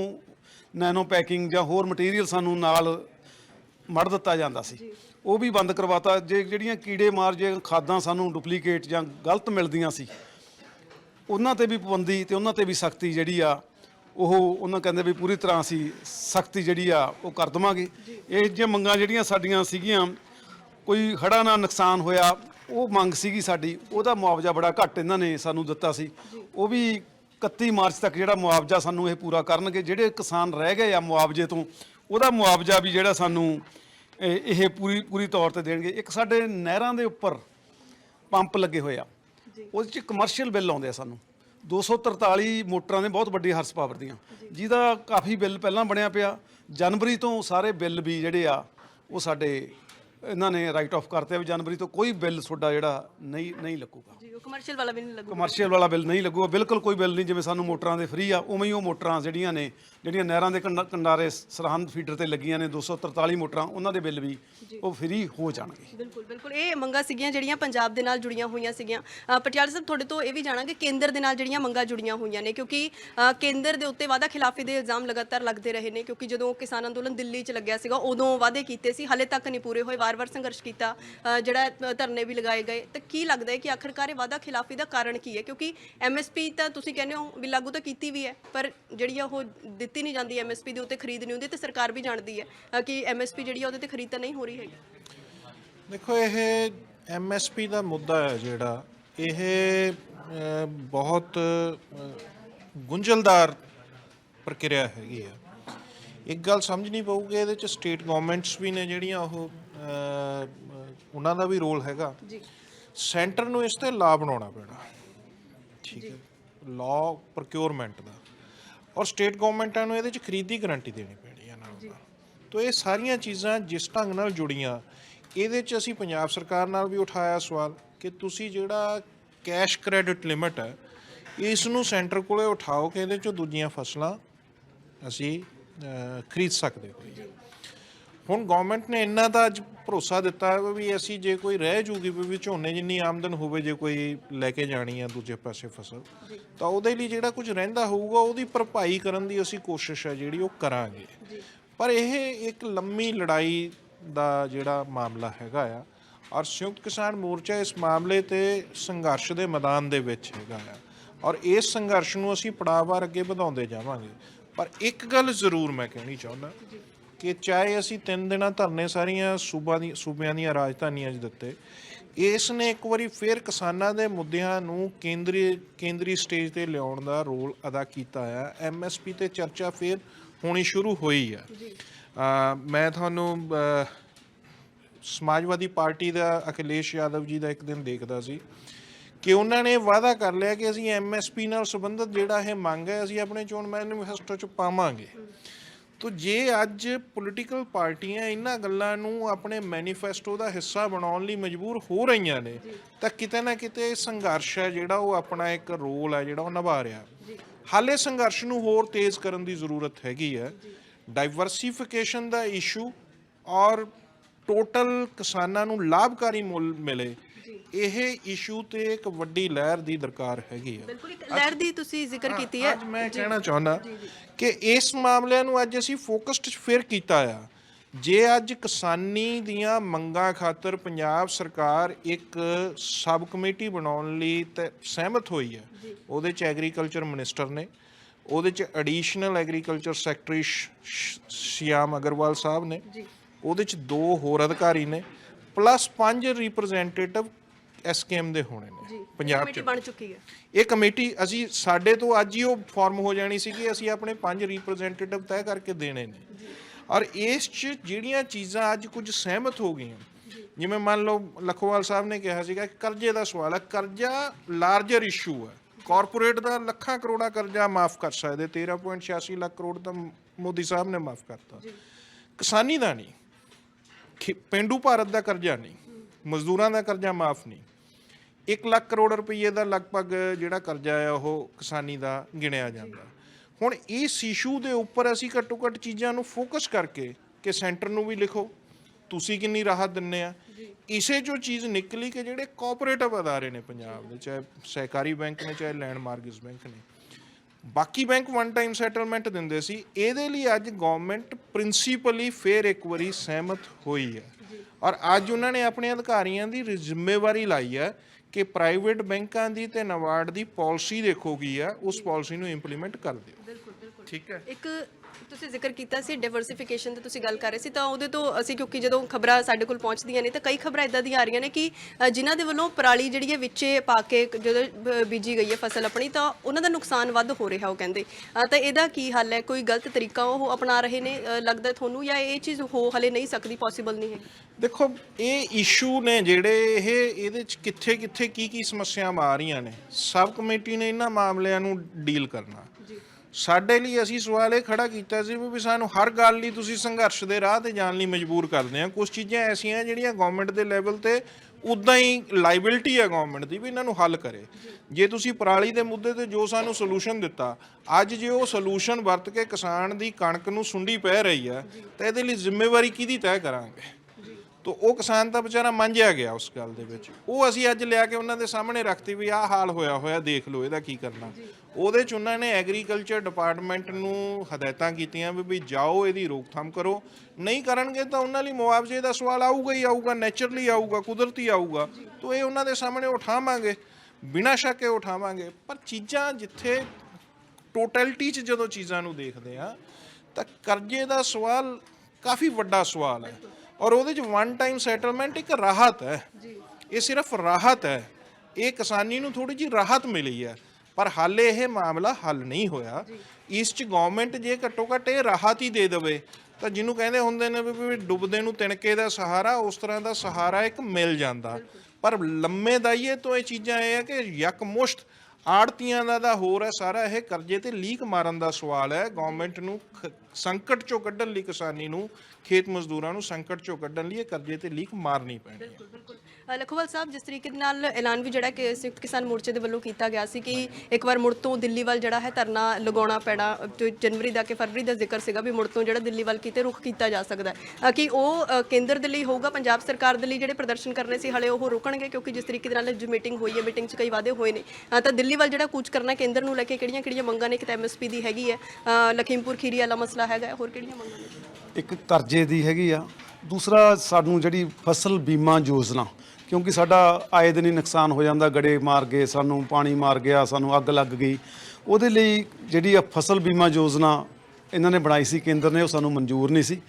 ਨੈਨੋ ਪੈਕਿੰਗ ਜਾਂ ਹੋਰ ਮਟੀਰੀਅਲ ਸਾਨੂੰ ਨਾਲ ਮੜ ਦਿੱਤਾ ਜਾਂਦਾ ਸੀ। ਉਹ ਵੀ ਬੰਦ ਕਰਵਾਤਾ। ਜੇ ਜਿਹੜੀਆਂ ਕੀੜੇ ਮਾਰ ਜੇ ਖਾਦਾਂ ਸਾਨੂੰ ਡੁਪਲੀਕੇਟ ਜਾਂ ਗਲਤ ਮਿਲਦੀਆਂ ਸੀ ਉਹਨਾਂ ਤੇ ਵੀ ਪਾਬੰਦੀ ਤੇ ਉਹਨਾਂ ਤੇ ਵੀ ਸਖਤੀ ਜਿਹੜੀ ਆ ਉਹ ਉਹਨਾਂ ਕਹਿੰਦੇ ਵੀ ਪੂਰੀ ਤਰ੍ਹਾਂ ਅਸੀਂ ਸਖਤੀ ਜਿਹੜੀ ਆ ਉਹ ਕਰ ਦਵਾਂਗੇ। ਇਹ ਜੇ ਮੰਗਾਂ ਜਿਹੜੀਆਂ ਸਾਡੀਆਂ ਸੀਗੀਆਂ ਕੋਈ ਹੜਾ ਨਾਲ ਨੁਕਸਾਨ ਹੋਇਆ ਉਹ ਮੰਗ ਸੀਗੀ ਸਾਡੀ ਉਹਦਾ ਮੁਆਵਜ਼ਾ ਬੜਾ ਘੱਟ ਇਹਨਾਂ ਨੇ ਸਾਨੂੰ ਦਿੱਤਾ ਸੀ। ਉਹ ਵੀ 31 ਮਾਰਚ ਤੱਕ ਜਿਹੜਾ ਮੁਆਵਜ਼ਾ ਸਾਨੂੰ ਇਹ ਪੂਰਾ ਕਰਨਗੇ ਜਿਹੜੇ ਕਿਸਾਨ ਰਹਿ ਗਏ ਆ ਮੁਆਵਜ਼ੇ ਤੋਂ ਉਹਦਾ ਮੁਆਵਜ਼ਾ ਵੀ ਜਿਹੜਾ ਸਾਨੂੰ ਇਹ ਪੂਰੀ ਪੂਰੀ ਤੌਰ ਤੇ ਦੇਣਗੇ। ਇੱਕ ਸਾਡੇ ਨਹਿਰਾਂ ਦੇ ਉੱਪਰ ਪੰਪ ਲੱਗੇ ਹੋਏ ਆ। ਉਹਦੇ ਚ ਕਮਰਸ਼ੀਅਲ ਬਿੱਲ ਆਉਂਦੇ ਆ ਸਾਨੂੰ। 243 ਮੋਟਰਾਂ ਨੇ ਬਹੁਤ ਵੱਡੀ ਹਾਰਸ ਪਾਵਰ ਦੀਆਂ। ਜਿਹਦਾ ਕਾਫੀ ਬਿੱਲ ਪਹਿਲਾਂ ਬਣਿਆ ਪਿਆ। ਜਨਵਰੀ ਤੋਂ ਸਾਰੇ ਬਿੱਲ ਵੀ ਜਿਹੜੇ ਆ ਉਹ ਸਾਡੇ ਇਹਨਾਂ ਨੇ ਰਾਈਟ ਆਫ ਕਰਤੇ ਵੀ ਜਨਵਰੀ ਤੋਂ ਕੋਈ ਬਿੱਲ ਤੁਹਾਡਾ ਜਿਹੜਾ ਨਹੀਂ ਨਹੀਂ ਲੱਗੂਗਾ। ਜੀ ਉਹ ਕਮਰਸ਼ੀਅਲ ਵਾਲਾ ਵੀ ਨਹੀਂ ਲੱਗੂ ਕਮਰਸ਼ੀਅਲ ਵਾਲਾ ਬਿੱਲ ਨਹੀਂ ਲੱਗੂਗਾ। ਬਿਲਕੁਲ ਕੋਈ ਬਿੱਲ ਨਹੀਂ ਜਿਵੇਂ ਸਾਨੂੰ ਮੋਟਰਾਂ ਦੇ ਫ੍ਰੀ ਆ ਉਵੇਂ ਹੀ ਉਹ ਮੋਟਰਾਂ ਜਿਹੜੀਆਂ ਨੇ ਜਿਹੜੀਆਂ ਨਹਿਰਾਂ ਦੇ ਕੰਡਾਰੇ ਸਰਹੰਦ ਫੀਡਰ ਤੇ ਲੱਗੀਆਂ ਨੇ 243 ਮੋਟਰਾਂ ਉਹਨਾਂ ਦੇ ਬਿੱਲ ਵੀ ਉਹ ਫ੍ਰੀ ਹੋ ਜਾਣਗੇ। ਬਿਲਕੁਲ ਬਿਲਕੁਲ। ਇਹ ਮੰਗਾਂ ਸੀਗੀਆਂ ਜਿਹੜੀਆਂ ਪੰਜਾਬ ਦੇ ਨਾਲ ਜੁੜੀਆਂ ਹੋਈਆਂ ਸੀਗੀਆਂ। ਅ, ਪਟਿਆਲਾ ਸਾਹਿਬ ਤੁਹਾਡੇ ਤੋਂ ਇਹ ਵੀ ਜਾਣਾਂਗੇ ਕੇਂਦਰ ਦੇ ਨਾਲ ਜਿਹੜੀਆਂ ਮੰਗਾਂ ਜੁੜੀਆਂ ਹੋਈਆਂ ਨੇ ਕਿਉਂਕਿ ਅ, ਕੇਂਦਰ ਦੇ ਉੱਤੇ ਵਾਅਦਾ ਖਿਲਾਫੀ ਦੇ ਇਲਜ਼ਾਮ ਲਗਾਤਾਰ ਲੱਗਦੇ ਰਹੇ ਨੇ ਕਿਉਂਕਿ ਜਦੋਂ ਕਿਸਾਨ ਅੰਦੋਲਨ ਦਿੱਲੀ 'ਚ ਲੱਗਿਆ ਸੀਗਾ ਉਦੋਂ ਵਾਅਦੇ ਕੀਤੇ ਸੀ ਹਾਲੇ ਤੱਕ ਨਹੀਂ ਪੂਰੇ ਹੋਏ ਵਾਰ-ਵਾਰ ਸੰਘਰਸ਼ ਕੀਤਾ ਅ, ਜਿਹੜਾ ਅ, ਧਰਨੇ ਵੀ ਲਗਾਏ ਗਏ। ਤਾਂ ਕੀ ਲੱਗਦਾ ਹੈ ਕਿ ਆਖਰਕਾਰ ਇਹ ਵਾਅਦਾ ਖਿਲਾਫੀ ਦਾ ਕਾਰਨ ਕੀ ਹੈ? ਕਿਉਂਕਿ ਐਮਐਸਪੀ ਤਾਂ ਤੁਸੀਂ ਕਹਿੰਦੇ ਹੋ ਵੀ ਲਾਗੂ ਤਾਂ ਕੀਤੀ ਵੀ ਹੈ ਪਰ ਜਿਹੜੀ ਆ ਉਹ ਦਿੱਤੀ ਨਹੀਂ ਜਾਂਦੀ ਐਮਐਸਪੀ ਦੇ ਉੱਤੇ ਖਰੀਦ ਨਹੀਂ ਹੁੰਦੀ ਤੇ ਸਰਕਾਰ ਵੀ ਜਾਣਦੀ ਹੈ ਅ, ਕਿ ਐਮਐਸਪੀ ਜਿਹੜੀ ਆ ਉਹਦੇ ਤੇ ਖਰੀਦ ਤਾਂ ਨਹੀਂ ਹੋ ਰਹੀ ਹੈਗੀ। ਦੇਖੋ ਇਹ ਐਮਐਸਪੀ ਦਾ ਮੁੱਦਾ ਹੈ ਜਿਹੜਾ ਇਹ ਅ, ਬਹੁਤ ਅ, ਗੁੰਝਲਦਾਰ ਪ੍ਰਕਿਰਿਆ ਹੈਗੀ ਆ। ਇੱਕ ਗੱਲ ਸਮਝਣੀ ਪਊਗੀ ਇਹਦੇ ਚ ਸਟੇਟ ਗਵਰਨਮੈਂਟਸ ਵੀ ਨੇ ਜਿਹੜੀਆਂ ਉਹ ਉਹਨਾਂ ਦਾ ਵੀ ਰੋਲ ਹੈਗਾ। ਜੀ। ਸੈਂਟਰ ਨੂੰ ਇਸ ਤੇ ਲਾ ਬਣਾਉਣਾ ਪੈਣਾ। ਠੀਕ ਹੈ। ਲਾ ਪ੍ਰੋਕਿਉਰਮੈਂਟ ਦਾ। ਔਰ ਸਟੇਟ ਗਵਰਨਮੈਂਟਾਂ ਨੂੰ ਇਹਦੇ ਚ ਖਰੀਦੀ ਗਾਰੰਟੀ ਦੇਣੀ ਪੈਣੀ ਹੈ ਨਾਲ ਤੋ ਇਹ ਸਾਰੀਆਂ ਚੀਜ਼ਾਂ ਜਿਸ ਢੰਗ ਨਾਲ ਜੁੜੀਆਂ ਇਹਦੇ ਚ ਅਸੀਂ ਪੰਜਾਬ ਸਰਕਾਰ ਨਾਲ ਵੀ ਉਠਾਇਆ ਸਵਾਲ ਕਿ ਤੁਸੀਂ ਜਿਹੜਾ ਕੈਸ਼ ਕ੍ਰੈਡਿਟ ਲਿਮਟ ਹੈ ਇਸ ਨੂੰ ਸੈਂਟਰ ਕੋਲੇ ਉਠਾਓ ਕਿ ਇਹਦੇ ਚੋਂ ਦੂਜੀਆਂ ਫਸਲਾਂ ਅਸੀਂ ਖਰੀਦ ਸਕਦੇ ਹੋਈਏ ਹੁਣ ਗਵਰਨਮੈਂਟ ਨੇ ਇੰਨਾ ਤਾਂ ਅੱਜ ਭਰੋਸਾ ਦਿੱਤਾ ਹੈ ਵੀ ਅਸੀਂ ਜੇ ਕੋਈ ਰਹਿ ਜੂਗੀ ਵੀ ਝੋਨੇ ਜਿੰਨੀ ਆਮਦਨ ਹੋਵੇ ਜੇ ਕੋਈ ਲੈ ਕੇ ਜਾਣੀ ਆ ਦੂਜੇ ਪਾਸੇ ਫਸਲ ਤਾਂ ਉਹਦੇ ਲਈ ਜਿਹੜਾ ਕੁਝ ਰਹਿੰਦਾ ਹੋਊਗਾ ਉਹਦੀ ਭਰਪਾਈ ਕਰਨ ਦੀ ਅਸੀਂ ਕੋਸ਼ਿਸ਼ ਹੈ ਜਿਹੜੀ ਉਹ ਕਰਾਂਗੇ। ਪਰ ਇਹ ਇੱਕ ਲੰਮੀ ਲੜਾਈ ਦਾ ਜਿਹੜਾ ਮਾਮਲਾ ਹੈਗਾ ਆ ਔਰ ਸੰਯੁਕਤ ਕਿਸਾਨ ਮੋਰਚਾ ਇਸ ਮਾਮਲੇ ਤੇ ਸੰਘਰਸ਼ ਦੇ ਮੈਦਾਨ ਦੇ ਵਿੱਚ ਹੈਗਾ ਆ ਔਰ ਇਸ ਸੰਘਰਸ਼ ਨੂੰ ਅਸੀਂ ਪੜਾਅਵਾਰ ਅੱਗੇ ਵਧਾਉਂਦੇ ਜਾਵਾਂਗੇ। ਪਰ ਇੱਕ ਗੱਲ ਜ਼ਰੂਰ ਮੈਂ ਕਹਿਣੀ ਚਾਹੁੰਦਾ ਕਿ ਚਾਹੇ ਅਸੀਂ ਤਿੰਨ ਦਿਨਾਂ ਧਰਨੇ ਸਾਰੀਆਂ ਸੂਬਾ ਦੀ ਸੂਬਿਆਂ ਦੀਆਂ ਰਾਜਧਾਨੀਆਂ 'ਚ ਦਿੱਤੇ ਇਸ ਨੇ ਇੱਕ ਵਾਰੀ ਫੇਰ ਕਿਸਾਨਾਂ ਦੇ ਮੁੱਦਿਆਂ ਨੂੰ ਕੇਂਦਰੀ ਕੇਂਦਰੀ ਸਟੇਜ ਤੇ ਲਿਆਉਣ ਦਾ ਰੋਲ ਅਦਾ ਕੀਤਾ ਆ। ਐਮਐਸਪੀ ਤੇ ਚਰਚਾ ਫੇਰ ਹੋਣੀ ਸ਼ੁਰੂ ਹੋਈ ਆ। ਮੈਂ ਤੁਹਾਨੂੰ ਸਮਾਜਵਾਦੀ ਪਾਰਟੀ ਦਾ ਅਖਿਲੇਸ਼ ਯਾਦਵ ਜੀ ਦਾ ਇੱਕ ਦਿਨ ਦੇਖਦਾ ਸੀ ਕਿ ਉਹਨਾਂ ਨੇ ਵਾਅਦਾ ਕਰ ਲਿਆ ਕਿ ਅਸੀਂ ਐਮਐਸਪੀ ਨਾਲ ਸੰਬੰਧਿਤ ਜਿਹੜਾ ਇਹ ਮੰਗ ਹੈ ਅਸੀਂ ਆਪਣੇ ਚੋਣ ਮੈਨੀਫੈਸਟੋ 'ਚ ਪਾਵਾਂਗੇ। ਤੋ ਜੇ ਅੱਜ ਪੋਲੀਟੀਕਲ ਪਾਰਟੀਆਂ ਇਹਨਾਂ ਗੱਲਾਂ ਨੂੰ ਆਪਣੇ ਮੈਨੀਫੈਸਟੋ ਦਾ ਹਿੱਸਾ ਬਣਾਉਣ ਲਈ ਮਜਬੂਰ ਹੋ ਰਹੀਆਂ ਨੇ ਤਾਂ ਕਿਤੇ ਨਾ ਕਿਤੇ ਇਹ ਸੰਘਰਸ਼ ਹੈ ਜਿਹੜਾ ਉਹ ਆਪਣਾ ਇੱਕ ਰੋਲ ਹੈ ਜਿਹੜਾ ਉਹ ਨਿਭਾ ਰਿਹਾ। ਹਾਲੇ ਸੰਘਰਸ਼ ਨੂੰ ਹੋਰ ਤੇਜ਼ ਕਰਨ ਦੀ ਜ਼ਰੂਰਤ ਹੈਗੀ ਹੈ। ਡਾਈਵਰਸਿਫਿਕੇਸ਼ਨ ਦਾ ਇਸ਼ੂ ਔਰ ਟੋਟਲ ਕਿਸਾਨਾਂ ਨੂੰ ਲਾਭਕਾਰੀ ਮੁੱਲ ਮਿਲੇ ਇਹ ਇਸ਼ੂ ਤੇ ਇੱਕ ਵੱਡੀ ਲਹਿਰ ਦੀ ਦਰਕਾਰ ਹੈਗੀ ਹੈ ਬਿਲਕੁਲ ਇੱਕ ਲਹਿਰ ਦੀ ਤੁਸੀਂ ਜ਼ਿਕਰ ਕੀਤੀ ਹੈ। ਅੱਜ ਮੈਂ ਕਹਿਣਾ ਚਾਹੁੰਦਾ ਕਿ ਇਸ ਮਾਮਲਿਆਂ ਨੂੰ ਅੱਜ ਅਸੀਂ ਫੋਕਸਡ ਫਿਰ ਕੀਤਾ ਆ। ਜੇ ਅੱਜ ਕਿਸਾਨੀ ਦੀਆਂ ਮੰਗਾਂ ਖਾਤਰ ਪੰਜਾਬ ਸਰਕਾਰ ਇੱਕ ਸਬ ਕਮੇਟੀ ਬਣਾਉਣ ਲਈ ਤੇ ਸਹਿਮਤ ਹੋਈ ਹੈ ਉਹਦੇ ਚ ਐਗਰੀਕਲਚਰ ਮਿਨਿਸਟਰ ਨੇ ਉਹਦੇ ਚ additional agriculture secretary Shyam Agarwal Sahib ਨੇ ਉਹਦੇ ਚ ਦੋ ਹੋਰ ਅਧਿਕਾਰੀ ਨੇ ਪਲੱਸ ਪੰਜ ਰਿਪਰੈਜ਼ੈਂਟੇਟਿਵ ਐਸਕੇਐਮ ਦੇ ਹੋਣੇ ਨੇ ਪੰਜਾਬ 'ਚ। ਬਣ ਚੁੱਕੀ ਹੈ। ਇਹ ਕਮੇਟੀ ਅਸੀਂ ਸਾਡੇ ਤੋਂ ਅੱਜ ਹੀ ਉਹ ਫਾਰਮ ਹੋ ਜਾਣੀ ਸੀ ਕਿ ਅਸੀਂ ਆਪਣੇ ਪੰਜ ਰਿਪਰੈਜ਼ੈਂਟੇਟਿਵ ਤੈਅ ਕਰਕੇ ਦੇਣੇ ਨੇ। ਔਰ ਇਸ 'ਚ ਜਿਹੜੀਆਂ ਚੀਜ਼ਾਂ ਅੱਜ ਕੁਝ ਸਹਿਮਤ ਹੋ ਗਈਆਂ ਜਿਵੇਂ ਮੰਨ ਲਓ ਲਖੋਵਾਲ ਸਾਹਿਬ ਨੇ ਕਿਹਾ ਸੀਗਾ ਕਿ ਕਰਜ਼ੇ ਦਾ ਸਵਾਲ ਹੈ ਕਰਜ਼ਾ ਲਾਰਜਰ ਇਸ਼ੂ ਹੈ। ਕਾਰਪੋਰੇਟ ਦਾ ਲੱਖਾਂ ਕਰੋੜਾ ਕਰਜ਼ਾ ਮਾਫ ਕਰ ਸਕਦੇ 13.86 ਲੱਖ ਕਰੋੜ ਤਾਂ ਮੋਦੀ ਸਾਹਿਬ ਨੇ ਮਾਫ ਕਰਤਾ। ਕਿਸਾਨੀ ਦਾ ਨਹੀਂ। ਖੇ- ਪੇਂਡੂ ਭਾਰਤ ਦਾ ਕਰਜ਼ਾ ਨਹੀਂ ਮਜ਼ਦੂਰਾਂ ਦਾ ਕਰਜ਼ਾ ਮਾਫ ਨਹੀਂ। 1 ਲੱਖ ਕਰੋੜ ਰੁਪਏ ਦਾ ਲਗਭਗ ਜਿਹੜਾ ਕਰਜ਼ਾ ਹੈ ਉਹ ਕਿਸਾਨੀ ਦਾ ਗਿਣਿਆ ਜਾਂਦਾ। ਹੁਣ ਇਸ ਇਸ਼ੂ ਦੇ ਉੱਪਰ ਅਸੀਂ ਘੱਟੋ ਘੱਟ ਚੀਜ਼ਾਂ ਨੂੰ ਫੋਕਸ ਕਰਕੇ ਕਿ ਸੈਂਟਰ ਨੂੰ ਵੀ ਲਿਖੋ ਤੁਸੀਂ ਕਿੰਨੀ ਰਾਹਤ ਦਿੰਨੇ ਆ। ਇਸੇ ਜੋ ਚੀਜ਼ ਨਿਕਲੀ ਕਿ ਜਿਹੜੇ ਕੋਆਪਰੇਟਿਵ ਅਦਾਰੇ ਨੇ ਪੰਜਾਬ ਦੇ ਚਾਹੇ ਸਹਿਕਾਰੀ ਬੈਂਕ ਨੇ ਚਾਹੇ ਲੈਂਡ ਮਾਰਗੇਜ ਬੈਂਕ ਨੇ ਬਾਕੀ ਬੈਂਕ ਵਨ ਟਾਈਮ ਸੈਟਲਮੈਂਟ ਦਿੰਦੇ ਸੀ ਇਹਦੇ ਲਈ ਅੱਜ ਗਵਰਨਮੈਂਟ ਪ੍ਰਿੰਸੀਪਲੀ ਫੇਰ ਇੱਕ ਵਾਰੀ ਸਹਿਮਤ ਹੋਈ ਹੈ। ਔਰ ਅੱਜ ਉਹਨਾਂ ਨੇ ਆਪਣੇ ਅਧਿਕਾਰੀਆਂ ਦੀ ਜ਼ਿੰਮੇਵਾਰੀ ਲਾਈ ਹੈ ਕਿ ਪ੍ਰਾਈਵੇਟ ਬੈਂਕਾਂ ਦੀ ਤੇ ਨਵਾਰਡ ਦੀ ਪਾਲਿਸੀ ਦੇਖੋ ਕੀ ਹੈ ਉਸ ਪਾਲਿਸੀ ਨੂੰ ਇੰਪਲੀਮੈਂਟ ਕਰ ਦਿਓ। ਬਿਲਕੁਲ ਬਿਲਕੁਲ। ਠੀਕ ਹੈ? ਇੱਕ ਤੁਸੀਂ ਜ਼ਿਕਰ ਕੀਤਾ ਸੀ ਡਾਈਵਰਸਿਫਿਕੇਸ਼ਨ ਤੇ ਤੁਸੀਂ ਗੱਲ ਕਰ ਰਹੇ ਸੀ ਤਾਂ ਉਹਦੇ ਤੋਂ ਅਸੀਂ ਕਿਉਂਕਿ ਜਦੋਂ ਖਬਰਾਂ ਸਾਡੇ ਕੋਲ ਪਹੁੰਚਦੀਆਂ ਨੇ ਤਾਂ ਕਈ ਖਬਰਾਂ ਇਦਾਂ ਦੀਆਂ ਆ ਰਹੀਆਂ ਨੇ ਕਿ ਅ, ਜਿਨ੍ਹਾਂ ਦੇ ਵੱਲੋਂ ਪਰਾਲੀ ਜਿਹੜੀ ਹੈ ਵਿੱਚੇ ਪਾ ਕੇ ਜਦੋਂ ਬ- ਬੀਜੀ ਗਈ ਹੈ ਫਸਲ ਆਪਣੀ ਤਾਂ ਉਹਨਾਂ ਦਾ ਨੁਕਸਾਨ ਵੱਧ ਹੋ ਰਿਹਾ ਉਹ ਕਹਿੰਦੇ। ਅ, ਤਾਂ ਇਹਦਾ ਕੀ ਹੱਲ ਹੈ? ਕੋਈ ਗਲਤ ਤਰੀਕਾ ਉਹ ਅਪਣਾ ਰਹੇ ਨੇ? ਅ, ਲੱਗਦਾ ਤੁਹਾਨੂੰ ਜਾਂ ਇਹ ਚੀਜ਼ ਹੋ ਹਲੇ ਨਹੀਂ ਸਕਦੀ ਪੋਸੀਬਲ ਨਹੀਂ ਹੈ? ਦੇਖੋ ਇਹ ਇਸ਼ੂ ਨੇ ਜਿਹੜੇ ਇਹ ਇਹਦੇ ਚ ਕਿੱਥੇ ਕਿੱਥੇ ਕੀ ਕੀ ਸਮੱਸਿਆਵਾਂ ਆ ਰਹੀਆਂ ਨੇ? ਸਬ ਕਮੇਟੀ ਨੇ ਇਹਨਾਂ ਮਾਮਲਿਆਂ ਨੂੰ ਡੀਲ ਕਰਨਾ। ਸਾਡੇ ਲਈ ਅਸੀਂ ਸਵਾਲ ਇਹ ਖੜਾ ਕੀਤਾ ਸੀ ਵੀ ਸਾਨੂੰ ਹਰ ਗੱਲ ਲਈ ਤੁਸੀਂ ਸੰਘਰਸ਼ ਦੇ ਰਾਹ ਤੇ ਜਾਣ ਲਈ ਮਜਬੂਰ ਕਰਦੇ ਆ। ਕੁਝ ਚੀਜ਼ਾਂ ਐਸੀਆਂ ਜਿਹੜੀਆਂ ਗਵਰਨਮੈਂਟ ਦੇ ਲੈਵਲ ਤੇ ਉਦਾਂ ਹੀ ਲਾਇਬਿਲਟੀ ਹੈ ਗਵਰਨਮੈਂਟ ਦੀ ਵੀ ਇਹਨਾਂ ਨੂੰ ਹੱਲ ਕਰੇ। ਜੇ ਤੁਸੀਂ ਪਰਾਲੀ ਦੇ ਮੁੱਦੇ ਤੇ ਜੋ ਸਾਨੂੰ ਸੋਲੂਸ਼ਨ ਦਿੱਤਾ, ਅੱਜ ਜੇ ਉਹ ਸੋਲੂਸ਼ਨ ਵਰਤ ਕੇ ਕਿਸਾਨ ਦੀ ਕਣਕ ਨੂੰ ਸੁੰਡੀ ਪੈ ਰਹੀ ਹੈ ਤਾਂ ਇਹਦੇ ਲਈ ਜ਼ਿੰਮੇਵਾਰੀ ਕਿਹਦੀ ਤੈਅ ਕਰਾਂਗੇ? ਤੋ ਉਹ ਕਿਸਾਨ ਤਾਂ ਵਿਚਾਰਾ ਮੰਝਿਆ ਗਿਆ ਉਸ ਗੱਲ ਦੇ ਵਿੱਚ। ਉਹ ਅਸੀਂ ਅੱਜ ਲਿਆ ਕੇ ਉਹਨਾਂ ਦੇ ਸਾਹਮਣੇ ਰੱਖਤੀ ਵੀ ਆਹ ਹਾਲ ਹੋਇਆ ਹੋਇਆ ਦੇਖ ਲਓ ਇਹਦਾ ਕੀ ਕਰਨਾ। ਉਹਦੇ ਚ ਉਹਨਾਂ ਨੇ ਐਗਰੀਕਲਚਰ ਡਿਪਾਰਟਮੈਂਟ ਨੂੰ ਹਦਾਇਤਾਂ ਕੀਤੀਆਂ ਵੀ ਵੀ ਜਾਓ ਇਹਦੀ ਰੋਕਥਾਮ ਕਰੋ। ਨਹੀਂ ਕਰਨਗੇ ਤਾਂ ਉਹਨਾਂ ਲਈ ਮੁਆਵਜ਼ੇ ਦਾ ਸਵਾਲ ਆਊਗਾ ਹੀ ਆਊਗਾ ਨੇਚਰਲੀ ਆਊਗਾ ਕੁਦਰਤੀ ਆਊਗਾ। ਤੋ ਇਹ ਉਹਨਾਂ ਦੇ ਸਾਹਮਣੇ ਉਠਾਵਾਂਗੇ ਬਿਨਾਂ ਸ਼ੱਕ ਇਹ ਉਠਾਵਾਂਗੇ। ਪਰ ਚੀਜ਼ਾਂ ਜਿੱਥੇ ਟੋਟੈਲਿਟੀ 'ਚ ਜਦੋਂ ਚੀਜ਼ਾਂ ਨੂੰ ਦੇਖਦੇ ਆ ਤਾਂ ਕਰਜ਼ੇ ਦਾ ਸਵਾਲ ਕਾਫੀ ਵੱਡਾ ਸਵਾਲ ਹੈ। ਔਰ ਉਹਦੇ 'ਚ ਵਨ ਟਾਈਮ ਸੈਟਲਮੈਂਟ ਇੱਕ ਰਾਹਤ ਹੈ। ਇਹ ਸਿਰਫ ਰਾਹਤ ਹੈ। ਇਹ ਕਿਸਾਨੀ ਨੂੰ ਥੋੜੀ ਜਿਹੀ ਰਾਹਤ ਮਿਲੀ ਹੈ। ਪਰ ਹਾਲੇ ਇਹ ਮਾਮਲਾ ਹੱਲ ਨਹੀਂ ਹੋਇਆ। ਇਸ 'ਚ ਗਵਰਨਮੈਂਟ ਜੇ ਘੱਟੋ ਘੱਟ ਇਹ ਰਾਹਤ ਹੀ ਦੇ ਦੇਵੇ ਤਾਂ ਜਿਹਨੂੰ ਕਹਿੰਦੇ ਹੁੰਦੇ ਨੇ ਵੀ ਵੀ ਡੁੱਬਦੇ ਨੂੰ ਤਿਣਕੇ ਦਾ ਸਹਾਰਾ ਉਸ ਤਰ੍ਹਾਂ ਦਾ ਸਹਾਰਾ ਇੱਕ ਮਿਲ ਜਾਂਦਾ। ਪਰ ਲੰਮੇ ਦਾਈਏ ਤੋਂ ਇਹ ਚੀਜ਼ਾਂ ਇਹ ਹੈ ਕਿ ਯਕਮੁਸ਼ਤ ਆੜਤੀਆਂ ਦਾ ਦਾ ਹੋਰ ਹੈ ਸਾਰਾ ਇਹ ਕਰਜ਼ੇ ਤੇ ਲੀਕ ਮਾਰਨ ਦਾ ਸਵਾਲ ਹੈ। ਗਵਰਨਮੈਂਟ ਨੂੰ ਖ- ਸੰਕਟ ਚੋਂ ਕੱਢਣ ਲਈ ਕਿਸਾਨੀ ਨੂੰ, ਖੇਤ ਮਜ਼ਦੂਰਾਂ ਨੂੰ ਸੰਕਟ ਚੋਂ ਕੱਢਣ ਲਈ ਇਹ ਕਰਜ਼ੇ ਤੇ ਲੀਕ ਮਾਰਨੀ ਪੈਣੀ ਹੈ। ਲਖੋਵਾਲ ਸਾਹਿਬ, ਜਿਸ ਤਰੀਕੇ ਦੇ ਨਾਲ ਐਲਾਨ ਵੀ ਜਿਹੜਾ ਕਿ ਸੰਯੁਕਤ ਕਿਸਾਨ ਮੋਰਚੇ ਦੇ ਵੱਲੋਂ ਕੀਤਾ ਗਿਆ ਸੀ ਕਿ ਇੱਕ ਵਾਰ ਮੁੜ ਤੋਂ ਦਿੱਲੀ ਵੱਲ ਜਿਹੜਾ ਹੈ ਧਰਨਾ ਲਗਾਉਣਾ ਪੈਣਾ ਜੋ ਜਨਵਰੀ ਦਾ ਕਿ ਫਰਵਰੀ ਦਾ ਜ਼ਿਕਰ ਸੀਗਾ ਵੀ ਮੁੜ ਤੋਂ ਜਿਹੜਾ ਦਿੱਲੀ ਵੱਲ ਕਿਤੇ ਰੁਖ ਕੀਤਾ ਜਾ ਸਕਦਾ ਹੈ। ਕਿ ਉਹ ਕੇਂਦਰ ਦੇ ਲਈ ਹੋਊਗਾ, ਪੰਜਾਬ ਸਰਕਾਰ ਦੇ ਲਈ ਜਿਹੜੇ ਪ੍ਰਦਰਸ਼ਨ ਕਰਨੇ ਸੀ, ਹਲੇ ਉਹ ਰੁਕਣਗੇ ਕਿਉਂਕਿ ਜਿਸ ਤਰੀਕੇ ਦੇ ਨਾਲ ਜੋ ਮੀਟਿੰਗ ਹੋਈ ਹੈ, ਮੀਟਿੰਗ 'ਚ ਕਈ ਵਾਅਦੇ ਹੋਏ ਨੇ। ਤਾਂ ਦਿੱਲੀ ਵੱਲ ਜਿਹੜਾ ਕੂਚ ਕਰਨਾ, ਕੇਂਦਰ ਨੂੰ ਲੈ ਕੇ ਕਿਹੜੀਆਂ ਕਿਹੜੀਆਂ ਮੰਗਾਂ ਨੇ? ਇੱਕ ਤਾਂ ਐਮਐਸਪੀ ਦੀ ਹੈਗੀ ਹੈ ਲਖੀਮਪੁਰ ਖੀਰੀ ਵਾਲਾ ਮਸਲਾ ਹੈਗਾ ਹੋਰ ਕਿਹੜੀਆਂ ਮੰਗਾਂ ਨੇ? ਇੱਕ ਕਰਜ਼ੇ ਦੀ ਹੈਗੀ ਆ। ਦੂਸਰਾ ਸਾਨੂੰ ਜਿਹੜੀ ਫਸਲ ਬੀਮਾ ਯੋਜਨਾ, ਕਿਉਂਕਿ ਸਾਡਾ ਆਏ ਦਿਨ ਹੀ ਨੁਕਸਾਨ ਹੋ ਜਾਂਦਾ, ਗੜੇ ਮਾਰ ਗਏ, ਸਾਨੂੰ ਪਾਣੀ ਮਾਰ ਗਿਆ, ਸਾਨੂੰ ਅੱਗ ਲੱਗ ਗਈ। ਉਹਦੇ ਲਈ ਜਿਹੜੀ ਆ ਫਸਲ ਬੀਮਾ ਯੋਜਨਾ ਇਹਨਾਂ ਨੇ ਬਣਾਈ ਸੀ, ਕੇਂਦਰ ਨੇ, ਉਹ ਸਾਨੂੰ ਮਨਜ਼ੂਰ ਨਹੀਂ ਸੀ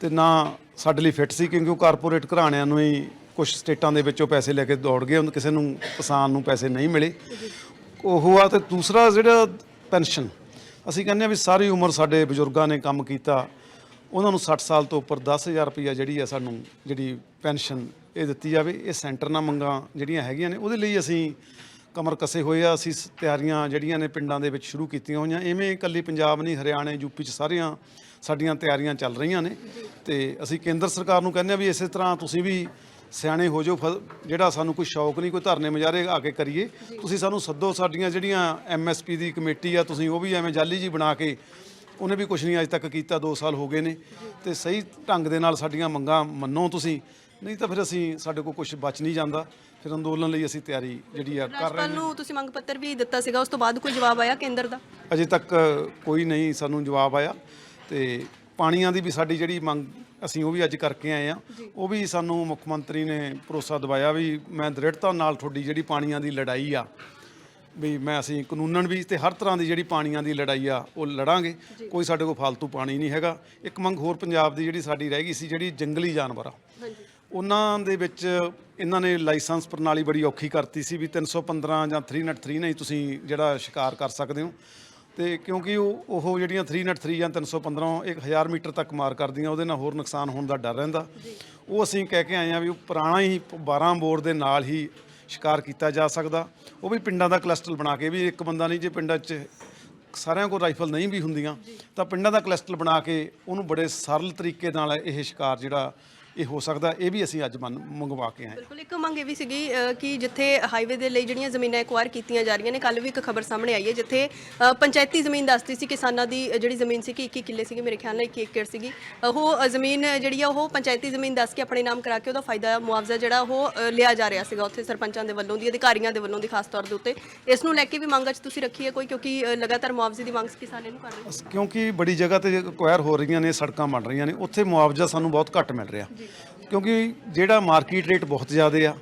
ਤੇ ਨਾ ਸਾਡੇ ਲਈ ਫਿੱਟ ਸੀ, ਕਿਉਂਕਿ ਉਹ ਕਾਰਪੋਰੇਟ ਘਰਾਣਿਆਂ ਨੂੰ ਹੀ ਕੁਝ ਸਟੇਟਾਂ ਦੇ ਵਿੱਚੋਂ ਪੈਸੇ ਲੈ ਕੇ ਦੌੜ ਗਏ, ਉਹਨੂੰ ਕਿਸੇ ਨੂੰ, ਕਿਸਾਨ ਨੂੰ ਪੈਸੇ ਨਹੀਂ ਮਿਲੇ। ਉਹ ਆ ਤੇ ਦੂਸਰਾ ਜਿਹੜਾ ਪੈਨਸ਼ਨ, ਅਸੀਂ ਕਹਿੰਦੇ ਆ ਵੀ ਸਾਰੀ ਉਮਰ ਸਾਡੇ ਬਜ਼ੁਰਗਾਂ ਨੇ ਕੰਮ ਕੀਤਾ ਉਹਨਾਂ ਨੂੰ 60 ਸਾਲ ਤੋਂ ਉੱਪਰ 10000 ਰੁਪਈਆ ਜਿਹੜੀ ਆ ਸਾਨੂੰ ਜਿਹੜੀ ਪੈਨਸ਼ਨ ਇਹ ਦਿੱਤੀ ਜਾਵੇ, ਇਹ ਸੈਂਟਰ ਨਾਲ ਮੰਗਾਂ ਜਿਹੜੀਆਂ ਹੈਗੀਆਂ ਨੇ, ਉਹਦੇ ਲਈ ਅਸੀਂ ਕਮਰ ਕਸੇ ਹੋਏ ਆ, ਅਸੀਂ ਸ- ਤਿਆਰੀਆਂ ਜਿਹੜੀਆਂ ਨੇ ਪਿੰਡਾਂ ਦੇ ਵਿੱਚ ਸ਼ੁਰੂ ਕੀਤੀਆਂ ਹੋਈਆਂ। ਐਵੇਂ ਇਕੱਲੀ ਪੰਜਾਬ ਨਹੀਂ, ਹਰਿਆਣਾ ਯੂਪੀ ਚ ਸਾਰੀਆਂ ਸਾਡੀਆਂ ਤਿਆਰੀਆਂ ਚੱਲ ਰਹੀਆਂ ਨੇ ਤੇ ਅਸੀਂ ਕੇਂਦਰ ਸਰਕਾਰ ਨੂੰ ਕਹਿੰਦੇ ਆ ਵੀ ਇਸੇ ਤਰ੍ਹਾਂ ਤੁਸੀਂ ਵੀ ਸਿਆਣੇ ਹੋ ਜਾਓ, ਫ- ਜਿਹੜਾ ਸਾਨੂੰ ਕੋਈ ਸ਼ੌਕ ਨਹੀਂ, ਕੋਈ ਧਰਨੇ ਮਜਾਰੇ ਆ ਕੇ ਕਰੀਏ। ਤੁਸੀਂ ਸਾਨੂੰ ਸੱਦੋ ਸਾਡੀਆਂ ਜਿਹੜੀਆਂ ਐਮਐਸਪੀ ਦੀ ਕਮੇਟੀ ਆ, ਤੁਸੀਂ ਉਹ ਵੀ ਐਵੇਂ ਜਾਲੀ ਜੀ ਬਣਾ ਕੇ ਉਹਨੇ ਵੀ ਕੁਝ ਨਹੀਂ ਅਜੇ ਤੱਕ ਕੀਤਾ 2 ਸਾਲ ਹੋ ਗਏ ਨੇ। ਤੇ ਸਹੀ ਢੰਗ ਦੇ ਨਾਲ ਸਾਡੀਆਂ ਮੰਗਾਂ ਮੰਨੋ ਤੁਸੀਂ। ਨਹੀਂ ਤਾਂ ਫਿਰ ਅਸੀਂ ਸਾਡੇ ਕੋਲ ਕੁਝ ਬਚ ਨਹੀਂ ਜਾਂਦਾ। ਫਿਰ ਅੰਦੋਲਨ ਲਈ ਅਸੀਂ ਤਿਆਰੀ ਜਿਹੜੀ ਆ ਕਰ ਰਹੇ ਰਾਜਪਾਲ ਨੂੰ ਤੁਸੀਂ ਮੰਗ ਪੱਤਰ ਵੀ ਦਿੱਤਾ ਸੀਗਾ ਉਸ ਤੋਂ ਬਾਅਦ ਕੋਈ ਜਵਾਬ ਆਇਆ ਕੇਂਦਰ ਦਾ? ਅਜੇ ਤੱਕ ਕੋਈ ਨਹੀਂ ਸਾਨੂੰ ਜਵਾਬ ਆਇਆ। ਤੇ ਪਾਣੀਆਂ ਦੀ ਵੀ ਸਾਡੀ ਜਿਹੜੀ ਮੰਗ ਅਸੀਂ ਉਹ ਵੀ ਅੱਜ ਕਰਕੇ ਆਏ ਆ ਉਹ ਵੀ ਸਾਨੂੰ ਮੁੱਖ ਮੰਤਰੀ ਨੇ ਭਰੋਸਾ ਦਿਵਾਇਆ ਵੀ ਮੈਂ ਦ੍ਰਿੜਤਾ ਨਾਲ ਤੁਹਾਡੀ ਜਿਹੜੀ ਪਾਣੀਆਂ ਦੀ ਲੜਾਈ ਆ ਵੀ ਮੈਂ ਅਸੀਂ ਕਾਨੂੰਨਨ ਵੀ ਤੇ ਹਰ ਤਰ੍ਹਾਂ ਦੀ ਜਿਹੜੀ ਪਾਣੀਆਂ ਦੀ ਲੜਾਈ ਆ ਉਹ ਲੜਾਂਗੇ। ਕੋਈ ਸਾਡੇ ਕੋਲ ਫालतू ਪਾਣੀ ਨਹੀਂ ਹੈਗਾ। ਇੱਕ ਮੰਗ ਹੋਰ ਪੰਜਾਬ ਦੀ ਜਿਹੜੀ ਸਾਡੀ ਰਹਿ ਗਈ ਸੀ ਜਿਹੜੀ ਜੰਗਲੀ ਜਾਨਵਰ ਆ। ਉਹਨਾਂ ਦੇ ਵਿੱਚ ਇਹਨਾਂ ਨੇ ਲਾਇਸੈਂਸ ਪ੍ਰਣਾਲੀ ਬੜੀ ਔਖੀ ਕਰਤੀ ਸੀ ਵੀ 315 ਜਾਂ 303 ਨਾਲ ਹੀ ਤੁਸੀਂ ਜਿਹੜਾ ਸ਼ਿਕਾਰ ਕਰ ਸਕਦੇ ਹੋ। ਤੇ ਕਿਉਂਕਿ ਉਹ ਉਹ ਜਿਹੜੀਆਂ 303 ਜਾਂ 315 ਇੱਕ 1000 ਮੀਟਰ ਤੱਕ ਮਾਰ ਕਰਦੀਆਂ ਉਹਦੇ ਨਾਲ ਹੋਰ ਨੁਕਸਾਨ ਹੋਣ ਦਾ ਡਰ ਰਹਿੰਦਾ। ਉਹ ਅਸੀਂ ਕਹਿ ਕੇ ਆਏ ਆ ਵੀ ਉਹ ਪੁਰਾਣਾ ਹੀ 12 ਬੋਰ ਦੇ ਨਾਲ ਹੀ ਸ਼ਿਕਾਰ ਕੀਤਾ ਜਾ ਸਕਦਾ। ਉਹ ਵੀ ਪਿੰਡਾਂ ਦਾ ਕਲਸਟਰ ਬਣਾ ਕੇ ਵੀ ਇੱਕ ਬੰਦਾ ਨਹੀਂ, ਜੇ ਪਿੰਡਾਂ 'ਚ ਸਾਰਿਆਂ ਕੋਲ ਰਾਈਫਲ ਨਹੀਂ ਵੀ ਹੁੰਦੀਆਂ, ਤਾਂ ਪਿੰਡਾਂ ਦਾ ਕਲਸਟਰ ਬਣਾ ਕੇ ਉਹਨੂੰ ਬੜੇ ਸਰਲ ਤਰੀਕੇ ਨਾਲ ਇਹ ਸ਼ਿਕਾਰ ਜਿਹੜਾ ਇਹ ਹੋ ਸਕਦਾ ਇਹ ਵੀ ਅਸੀਂ ਅੱਜ ਮੰਨ ਮੰਗਵਾ ਕੇ ਆਏ। ਬਿਲਕੁਲ ਇੱਕ ਮੰਗ ਇਹ ਵੀ ਸੀਗੀ ਅ, ਕਿ ਜਿੱਥੇ ਹਾਈਵੇ ਦੇ ਲਈ ਜਿਹੜੀਆਂ ਜ਼ਮੀਨਾਂ ਐਕਵਾਇਰ ਕੀਤੀਆਂ ਜਾ ਰਹੀਆਂ ਨੇ ਕੱਲ ਵੀ ਇੱਕ ਖਬਰ ਸਾਹਮਣੇ ਆਈ ਹੈ ਜਿੱਥੇ ਅ, ਪੰਚਾਇਤੀ ਜ਼ਮੀਨ ਦੱਸਦੀ ਸੀ ਕਿਸਾਨਾਂ ਦੀ ਅ, ਜਿਹੜੀ ਜ਼ਮੀਨ ਸੀ ਕਿ 21 ਕਿੱਲੇ ਸੀਗੀ ਮੇਰੇ ਖਿਆਲ ਨਾਲ 21 ਏਕੜ ਸੀਗੀ। ਉਹ ਅ, ਜ਼ਮੀਨ ਜਿਹੜੀ ਆ ਉਹ ਪੰਚਾਇਤੀ ਜ਼ਮੀਨ ਦੱਸ ਕੇ ਆਪਣੇ ਨਾਮ ਕਰਾ ਕੇ ਉਹਦਾ ਫਾਇਦਾ ਮੁਆਵਜ਼ਾ ਜਿਹੜਾ ਉਹ ਅ, ਲਿਆ ਜਾ ਰਿਹਾ ਸੀਗਾ ਉੱਥੇ ਸਰਪੰਚਾਂ ਦੇ ਵੱਲੋਂ ਦੀ ਅਧਿਕਾਰੀਆਂ ਦੇ ਵੱਲੋਂ ਦੀ ਖਾਸ ਤੌਰ ਦੇ ਉੱਤੇ। ਇਸ ਨੂੰ ਲੈ ਕੇ ਵੀ ਮੰਗ ਅੱਜ ਤੁਸੀਂ ਰੱਖੀ ਹੈ ਕੋਈ ਕਿਉਂਕਿ ਅ, ਲਗਾਤਾਰ ਮੁਆਵਜ਼ੇ ਦੀ ਮੰਗ ਕਿਸਾਨ ਇਹਨੂੰ ਕਰ ਰਹੇ ਨੇ ਅਸ- ਕਿਉਂਕਿ ਬੜੀ ਜਗ੍ਹਾ ਤੇ ਅਕਵਾਇਰ ਹੋ ਰਹੀਆਂ ਨੇ ਸੜਕਾਂ ਬਣ ਰਹੀਆਂ ਨੇ ਉੱਥੇ ਮੁਆਵਜ਼ਾ ਸਾਨੂੰ ਬਹੁਤ ਘੱਟ ਮਿਲ ਰਿਹਾ। ਕਿਉਂਕਿ ਜਿਹੜਾ ਮਾਰਕੀਟ ਰੇਟ ਬਹੁਤ ਜ਼ਿਆਦਾ ਆ,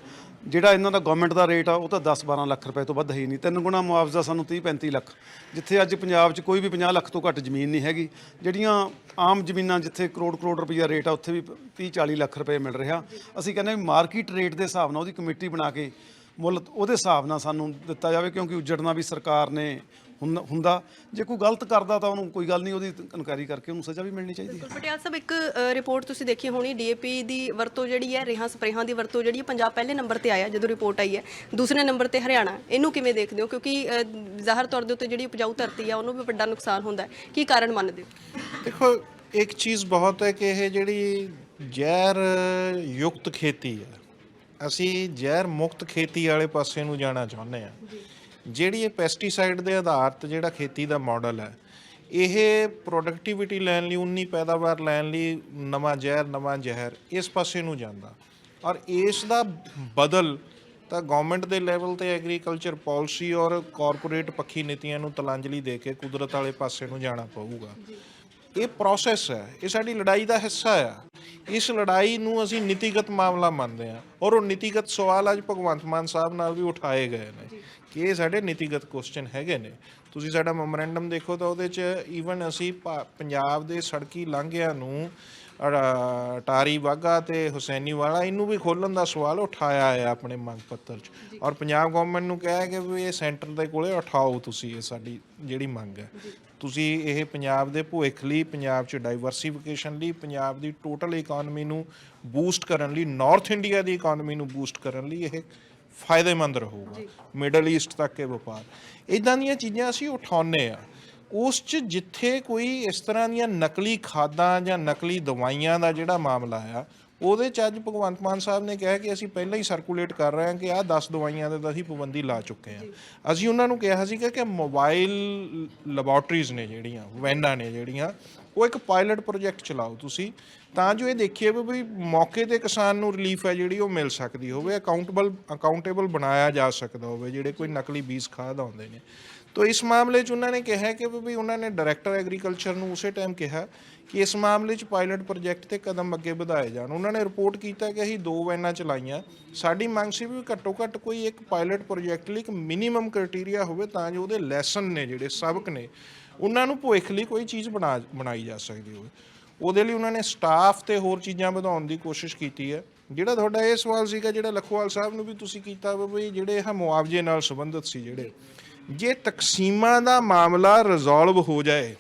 ਜਿਹੜਾ ਇਹਨਾਂ ਦਾ ਗਵਰਨਮੈਂਟ ਦਾ ਰੇਟ ਆ, ਉਹ ਤਾਂ 10-12 ਲੱਖ ਰੁਪਏ ਤੋਂ ਵੱਧ ਹੈ ਹੀ ਨਹੀਂ। ਤਿੰਨ ਗੁਣਾ ਮੁਆਵਜ਼ਾ ਸਾਨੂੰ 30-35 ਲੱਖ। ਜਿੱਥੇ ਅੱਜ ਪੰਜਾਬ 'ਚ ਕੋਈ ਵੀ 50 ਲੱਖ ਤੋਂ ਘੱਟ ਜ਼ਮੀਨ ਨਹੀਂ ਹੈਗੀ, ਜਿਹੜੀਆਂ ਆਮ ਜ਼ਮੀਨਾਂ ਜਿੱਥੇ ਕਰੋੜ ਕਰੋੜ ਰੁਪਈਆ ਰੇਟ ਆ, ਉੱਥੇ ਵੀ 30-40 ਲੱਖ ਰੁਪਏ ਮਿਲ ਰਿਹਾ। ਅਸੀਂ ਕਹਿੰਦੇ ਵੀ ਮਾਰਕੀਟ ਰੇਟ ਦੇ ਹਿਸਾਬ ਨਾਲ ਉਹਦੀ ਕਮੇਟੀ ਬਣਾ ਕੇ ਮੁੱਲ, ਉਹਦੇ ਹਿਸਾਬ ਨਾਲ ਸਾਨੂੰ ਦਿੱਤਾ ਜਾਵੇ, ਕਿਉਂਕਿ ਉੱਜੜਨਾ ਵੀ ਸਰਕਾਰ ਨੇ ਹੁੰਦਾ ਜੇ ਕੋਈ ਗਲਤ ਕਰਦਾ ਤਾਂ ਉਹਨੂੰ ਕੋਈ ਗੱਲ ਨਹੀਂ ਉਹਦੀ ਇਨਕੁਆਇਰੀ ਕਰਕੇ ਉਹਨੂੰ ਸਜ਼ਾ ਵੀ ਮਿਲਣੀ ਚਾਹੀਦੀ ਹੈ। ਬਿਲਕੁਲ ਪਟਿਆਲ ਸਾਹਿਬ ਇੱਕ ਰਿਪੋਰਟ ਤੁਸੀਂ ਦੇਖੀ ਹੋਣੀ ਡੀਏਪੀ ਦੀ ਵਰਤੋਂ ਜਿਹੜੀ ਹੈ ਰੇਹਾਂ ਸਪਰੇਹਾਂ ਦੀ ਵਰਤੋਂ ਜਿਹੜੀ ਹੈ ਪੰਜਾਬ ਪਹਿਲੇ ਨੰਬਰ ਤੇ ਆਇਆ ਜਦੋਂ ਰਿਪੋਰਟ ਆਈ ਹੈ। ਦੂਸਰੇ ਨੰਬਰ ਤੇ ਹਰਿਆਣਾ। ਇਹਨੂੰ ਕਿਵੇਂ ਦੇਖਦੇ ਹੋ? ਕਿਉਂਕਿ ਜ਼ਾਹਰ ਤੌਰ ਦੇ ਉੱਤੇ ਜਿਹੜੀ ਉਪਜਾਊ ਧਰਤੀ ਆ ਉਹਨੂੰ ਵੀ ਵੱਡਾ ਨੁਕਸਾਨ ਹੁੰਦਾ ਹੈ। ਕੀ ਕਾਰਨ ਮੰਨਦੇ ਹੋ? ਦੇਖੋ ਇੱਕ ਚੀਜ਼ ਬਹੁਤ ਹੈ ਕਿ ਇਹ ਜਿਹੜੀ ਜ਼ਹਿਰ ਯੁਕਤ ਖੇਤੀ ਹੈ ਅਸੀਂ ਜ਼ਹਿਰ ਮੁਕਤ ਖੇਤੀ ਵਾਲੇ ਪਾਸੇ ਨੂੰ ਜਾਣਾ ਚਾਹੁੰਦੇ ਆ ਜਿਹੜੀ ਇਹ ਪੈਸਟੀਸਾਈਡ ਦੇ ਆਧਾਰਿਤ ਜਿਹੜਾ ਖੇਤੀ ਦਾ ਮਾਡਲ ਹੈ ਇਹ ਪ੍ਰੋਡਕਟਿਵਿਟੀ ਲੈਣ ਲਈ ਉਨੀ ਪੈਦਾਵਾਰ ਲੈਣ ਲਈ ਨਵਾਂ ਜ਼ਹਿਰ ਨਵਾਂ ਜ਼ਹਿਰ ਇਸ ਪਾਸੇ ਨੂੰ ਜਾਂਦਾ। ਔਰ ਇਸ ਦਾ ਬਦਲ ਤਾਂ ਗਵਰਨਮੈਂਟ ਦੇ ਲੈਵਲ ਤੇ ਐਗਰੀਕਲਚਰ ਪਾਲਿਸੀ ਔਰ ਕਾਰਪੋਰੇਟ ਪੱਖੀ ਨੀਤੀਆਂ ਨੂੰ ਤਲਾਂਜਲੀ ਦੇ ਕੇ ਕੁਦਰਤ ਵਾਲੇ ਪਾਸੇ ਨੂੰ ਜਾਣਾ ਪਊਗਾ। ਇਹ ਪ੍ਰੋਸੈਸ ਹੈ ਇਹ ਸਾਡੀ ਲੜਾਈ ਦਾ ਹਿੱਸਾ ਆ। ਇਸ ਲੜਾਈ ਨੂੰ ਅਸੀਂ ਨੀਤੀਗਤ ਮਾਮਲਾ ਮੰਨਦੇ ਆ ਔਰ ਉਹ ਨੀਤੀਗਤ ਸਵਾਲ ਅੱਜ ਭਗਵੰਤ ਮਾਨ ਸਾਹਿਬ ਨਾਲ ਵੀ ਉਠਾਏ ਗਏ ਨੇ। ਕਿ ਇਹ ਸਾਡੇ ਨੀਤੀਗਤ ਕੁਐਸਚਨ ਹੈਗੇ ਨੇ। ਤੁਸੀਂ ਸਾਡਾ ਮੈਮੋਰੈਂਡਮ ਦੇਖੋ ਤਾਂ ਉਹਦੇ 'ਚ ਈਵਨ ਅਸੀਂ ਪੰਜਾਬ ਦੇ ਸੜਕੀ ਲਾਂਘਿਆਂ ਨੂੰ ਟਾਰੀ ਵਾਗਾ ਤੇ ਹੁਸੈਨੀ ਵਾਲਾ ਇਹਨੂੰ ਵੀ ਖੋਲਣ ਦਾ ਸਵਾਲ ਉਠਾਇਆ ਹੈ ਆਪਣੇ ਮੰਗ ਪੱਤਰ 'ਚ। ਔਰ ਪੰਜਾਬ ਗਵਰਨਮੈਂਟ ਨੂੰ ਕਿਹਾ ਹੈ ਕਿ ਵੀ ਇਹ ਸੈਂਟਰ ਦੇ ਕੋਲੇ ਉਠਾਓ ਤੁਸੀਂ ਇਹ ਸਾਡੀ ਜਿਹੜੀ ਮੰਗ ਹੈ। ਤੁਸੀਂ ਇਹ ਪੰਜਾਬ ਦੇ ਭਵਿੱਖ ਲਈ ਪੰਜਾਬ 'ਚ ਡਾਈਵਰਸਿਫਿਕੇਸ਼ਨ ਲਈ ਪੰਜਾਬ ਦੀ ਟੋਟਲ ਇਕਨੋਮੀ ਨੂੰ ਬੂਸਟ ਕਰਨ ਲਈ ਨਾਰਥ ਇੰਡੀਆ ਦੀ ਇਕਨੋਮੀ ਨੂੰ ਬੂਸਟ ਕਰਨ ਲਈ ਇਹ ਫਾਇਦੇਮੰਦ ਰਹੂਗਾ ਮਿਡਲ ਈਸਟ ਤੱਕ ਇਹ ਵਪਾਰ। ਇਦਾਂ ਦੀਆਂ ਚੀਜ਼ਾਂ ਅਸੀਂ ਉਠਾਉਂਦੇ ਆ ਉਸ 'ਚ ਜਿੱਥੇ ਕੋਈ ਇਸ ਤਰ੍ਹਾਂ ਦੀਆਂ ਨਕਲੀ ਖਾਦਾਂ ਜਾਂ ਨਕਲੀ ਦਵਾਈਆਂ ਦਾ ਜਿਹੜਾ ਮਾਮਲਾ ਆ ਉਹਦੇ 'ਚ ਅੱਜ ਭਗਵੰਤ ਮਾਨ ਸਾਹਿਬ ਨੇ ਕਿਹਾ ਕਿ ਅਸੀਂ ਪਹਿਲਾਂ ਹੀ ਸਰਕੂਲੇਟ ਕਰ ਰਹੇ ਹਾਂ ਕਿ ਆਹ 10 ਦਵਾਈਆਂ ਦੇ ਤਾਂ ਅਸੀਂ ਪਾਬੰਦੀ ਲਾ ਚੁੱਕੇ ਹਾਂ। ਅਸੀਂ ਉਹਨਾਂ ਨੂੰ ਕਿਹਾ ਸੀਗਾ ਕਿ ਮੋਬਾਈਲ ਲੈਬੋਰਟਰੀਜ਼ ਨੇ ਜਿਹੜੀਆਂ ਵੈਨਾਂ ਨੇ ਜਿਹੜੀਆਂ ਉਹ ਇੱਕ ਪਾਇਲਟ ਪ੍ਰੋਜੈਕਟ ਚਲਾਓ ਤੁਸੀਂ, ਤਾਂ ਜੋ ਇਹ ਦੇਖੀਏ ਵੀ ਮੌਕੇ ਤੇ ਕਿਸਾਨ ਨੂੰ ਰਿਲੀਫ ਹੈ ਜਿਹੜੀ ਉਹ ਮਿਲ ਸਕਦੀ ਹੋਵੇ ਅਕਾਊਂਟੇਬਲ ਅਕਾਊਂਟੇਬਲ ਬਣਾਇਆ ਜਾ ਸਕਦਾ ਹੋਵੇ, ਜਿਹੜੇ ਕੋਈ ਨਕਲੀ ਬੀਜ ਖਾਦ ਆਉਂਦੇ ਨੇ। ਤੋ ਇਸ ਮਾਮਲੇ 'ਚ ਉਹਨਾਂ ਨੇ ਕਿਹਾ ਕਿ ਵੀ ਉਹਨਾਂ ਨੇ ਡਾਇਰੈਕਟਰ ਐਗਰੀਕਲਚਰ ਨੂੰ ਉਸੇ ਟਾਈਮ ਕਿਹਾ ਕਿ ਇਸ ਮਾਮਲੇ 'ਚ ਪਾਇਲਟ ਪ੍ਰੋਜੈਕਟ ਤੇ ਕਦਮ ਅੱਗੇ ਵਧਾਏ ਜਾਣ। ਉਹਨਾਂ ਨੇ ਰਿਪੋਰਟ ਕੀਤਾ ਕਿ ਅਸੀਂ ਦੋ ਵੈਨਾਂ ਚਲਾਈਆਂ। ਸਾਡੀ ਮੰਗ ਸੀ ਵੀ ਘੱਟੋ ਘੱਟ ਕੋਈ ਇੱਕ ਪਾਇਲਟ ਪ੍ਰੋਜੈਕਟ ਲਈ ਇੱਕ ਮਿਨੀਮਮ ਕ੍ਰਾਈਟੇਰੀਆ ਹੋਵੇ ਤਾਂ ਜੋ ਉਹਦੇ ਲੈਸਨ ਨੇ ਜਿਹੜੇ ਸਬਕ ਨੇ ਉਹਨਾਂ ਨੂੰ ਭਵਿੱਖ ਲਈ ਕੋਈ ਚੀਜ਼ ਬਣਾ ਬਣਾਈ ਜਾ ਸਕਦੀ ਹੋਵੇ। ਉਹਦੇ ਲਈ ਉਹਨਾਂ ਨੇ ਸਟਾਫ ਤੇ ਹੋਰ ਚੀਜ਼ਾਂ ਵਧਾਉਣ ਦੀ ਕੋਸ਼ਿਸ਼ ਕੀਤੀ ਹੈ। ਜਿਹੜਾ ਤੁਹਾਡਾ ਇਹ ਸਵਾਲ ਸੀਗਾ ਜਿਹੜਾ ਲਖਵਾਲ ਸਾਹਿਬ ਨੂੰ ਵੀ ਤੁਸੀਂ ਕੀਤਾ ਵੀ ਜਿਹੜੇ ਇਹ ਮੁਆਵਜ਼ੇ ਨਾਲ ਸੰਬੰਧਿਤ ਸੀ ਜਿਹੜੇ ਜੇ ਤਕਸੀਮਾਂ ਦਾ ਮਾਮਲਾ ਰਿਜ਼ੋਲਵ ਹੋ ਜਾਏ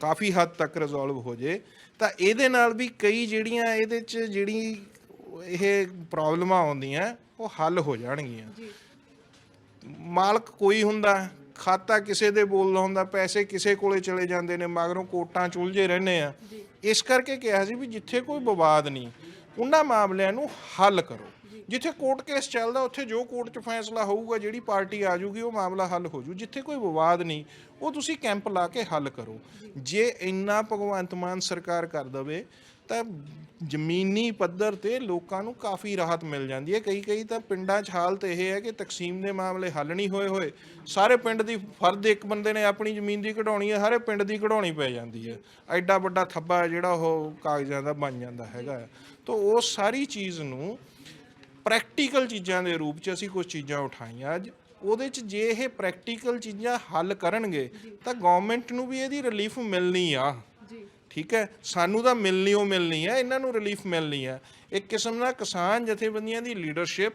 ਕਾਫੀ ਹੱਦ ਤੱਕ ਰਿਜ਼ੋਲਵ ਹੋ ਜੇ ਤਾਂ ਇਹਦੇ ਨਾਲ ਵੀ ਕਈ ਜਿਹੜੀਆਂ ਇਹਦੇ 'ਚ ਜਿਹੜੀ ਇਹ ਪ੍ਰੋਬਲਮਾਂ ਆਉਂਦੀਆਂ ਉਹ ਹੱਲ ਹੋ ਜਾਣਗੀਆਂ। ਮਾਲਕ ਕੋਈ ਹੁੰਦਾ ਖਾਤਾ ਕਿਸੇ ਦੇ ਬੋਲਦਾ ਹੁੰਦਾ ਪੈਸੇ ਕਿਸੇ ਕੋਲੇ ਚਲੇ ਜਾਂਦੇ ਨੇ ਮਗਰੋਂ ਕੋਟਾਂ ਚ ਉਲਝੇ ਰਹਿੰਦੇ ਆ। ਇਸ ਕਰਕੇ ਕਿਹਾ ਸੀ ਵੀ ਜਿੱਥੇ ਕੋਈ ਵਿਵਾਦ ਨਹੀਂ ਉਹਨਾਂ ਮਾਮਲਿਆਂ ਨੂੰ ਹੱਲ ਕਰੋ। ਜਿੱਥੇ ਕੋਰਟ ਕੇਸ ਚੱਲਦਾ ਉੱਥੇ ਜੋ ਕੋਰਟ 'ਚ ਫੈਸਲਾ ਹੋਊਗਾ ਜਿਹੜੀ ਪਾਰਟੀ ਆ ਜਾਊਗੀ ਉਹ ਮਾਮਲਾ ਹੱਲ ਹੋ ਜੂ। ਜਿੱਥੇ ਕੋਈ ਵਿਵਾਦ ਨਹੀਂ ਉਹ ਤੁਸੀਂ ਕੈਂਪ ਲਾ ਕੇ ਹੱਲ ਕਰੋ। ਜੇ ਇੰਨਾ ਭਗਵੰਤ ਮਾਨ ਸਰਕਾਰ ਕਰ ਦਵੇ ਤਾਂ ਜ਼ਮੀਨੀ ਪੱਧਰ ਤੇ ਲੋਕਾਂ ਨੂੰ ਕਾਫੀ ਰਾਹਤ ਮਿਲ ਜਾਂਦੀ ਹੈ। ਕਈ ਕਈ ਤਾਂ ਪਿੰਡਾਂ 'ਚ ਹਾਲਤ ਇਹ ਹੈ ਕਿ ਤਕਸੀਮ ਦੇ ਮਾਮਲੇ ਹੱਲ ਨਹੀਂ ਹੋਏ ਹੋਏ। ਸਾਰੇ ਪਿੰਡ ਦੀ ਫਰਦ ਇੱਕ ਬੰਦੇ ਨੇ ਆਪਣੀ ਜ਼ਮੀਨ ਦੀ ਕਢਾਉਣੀ ਹੈ ਸਾਰੇ ਪਿੰਡ ਦੀ ਕਢਾਉਣੀ ਪੈ ਜਾਂਦੀ ਹੈ। ਐਡਾ ਵੱਡਾ ਥੱਬਾ ਜਿਹੜਾ ਉਹ ਕਾਗਜ਼ਾਂ ਦਾ ਬਣ ਜਾਂਦਾ ਹੈਗਾ ਹੈ। ਤਾਂ ਉਹ ਸਾਰੀ ਚੀਜ਼ ਨੂੰ ਪ੍ਰੈਕਟੀਕਲ ਚੀਜ਼ਾਂ ਦੇ ਰੂਪ 'ਚ ਅਸੀਂ ਕੁਝ ਚੀਜ਼ਾਂ ਉਠਾਈਆਂ। ਅੱਜ ਉਹਦੇ 'ਚ ਜੇ ਇਹ ਪ੍ਰੈਕਟੀਕਲ ਚੀਜ਼ਾਂ ਹੱਲ ਕਰਨਗੇ, ਤਾਂ ਗਵਰਨਮੈਂਟ ਨੂੰ ਵੀ ਇਹਦੀ ਰਿਲੀਫ ਮਿਲਣੀ ਆ। ਠੀਕ ਹੈ? ਸਾਨੂੰ ਤਾਂ ਮਿਲਣੀ ਉਹ ਮਿਲਣੀ ਹੈ, ਇਹਨਾਂ ਨੂੰ ਰਿਲੀਫ ਮਿਲਣੀ ਹੈ। ਇੱਕ ਕਿਸਮ ਦਾ ਕਿਸਾਨ ਜਥੇਬੰਦੀਆਂ ਦੀ ਲੀਡਰਸ਼ਿਪ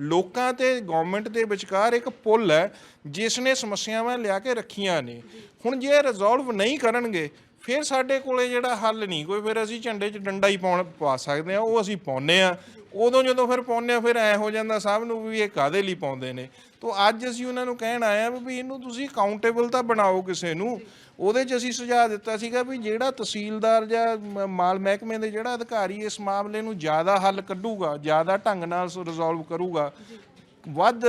ਲੋਕਾਂ ਤੇ ਗਵਰਨਮੈਂਟ ਦੇ ਵਿਚਕਾਰ ਇੱਕ ਪੁੱਲ ਹੈ, ਜਿਸ ਨੇ ਸਮੱਸਿਆਵਾਂ ਲਿਆ ਕੇ ਰੱਖੀਆਂ ਨੇ। ਹੁਣ ਜੇ ਰਿਜ਼ੋਲਵ ਨਹੀਂ ਕਰਨਗੇ ਫਿਰ ਸਾਡੇ ਕੋਲੇ ਜਿਹੜਾ ਹੱਲ ਨਹੀਂ ਕੋਈ, ਫਿਰ ਅਸੀਂ ਝੰਡੇ 'ਚ ਡੰਡਾ ਹੀ ਪਾਉਣ, ਪਾ ਸਕਦੇ ਆ ਉਹ ਅਸੀਂ ਪਾਉਨੇ ਆ ਉਦੋਂ ਜਦੋਂ ਫਿਰ ਪਾਉਂਦੇ ਆ ਫਿਰ ਐ ਹੋ ਜਾਂਦਾ ਸਭ ਨੂੰ ਵੀ ਇਹ ਕਾਦੇ ਲਈ ਪਾਉਂਦੇ ਨੇ। ਤੋਂ ਅੱਜ ਅਸੀਂ ਉਹਨਾਂ ਨੂੰ ਕਹਿਣ ਆਏ ਆ ਵੀ ਇਹਨੂੰ ਤੁਸੀਂ ਅਕਾਊਂਟੇਬਲ ਤਾਂ ਬਣਾਓ ਕਿਸੇ ਨੂੰ। ਉਹਦੇ 'ਚ ਅਸੀਂ ਸੁਝਾਅ ਦਿੱਤਾ ਸੀਗਾ ਵੀ ਜਿਹੜਾ ਤਹਿਸੀਲਦਾਰ ਜਾਂ ਮਾਲ ਮਹਿਕਮੇ ਦੇ ਜਿਹੜਾ ਅਧਿਕਾਰੀ ਇਸ ਮਾਮਲੇ ਨੂੰ ਜ਼ਿਆਦਾ ਹੱਲ ਕੱਢੂਗਾ, ਜ਼ਿਆਦਾ ਢੰਗ ਨਾਲ ਰਿਜ਼ੋਲਵ ਕਰੂਗਾ ਵੱਧ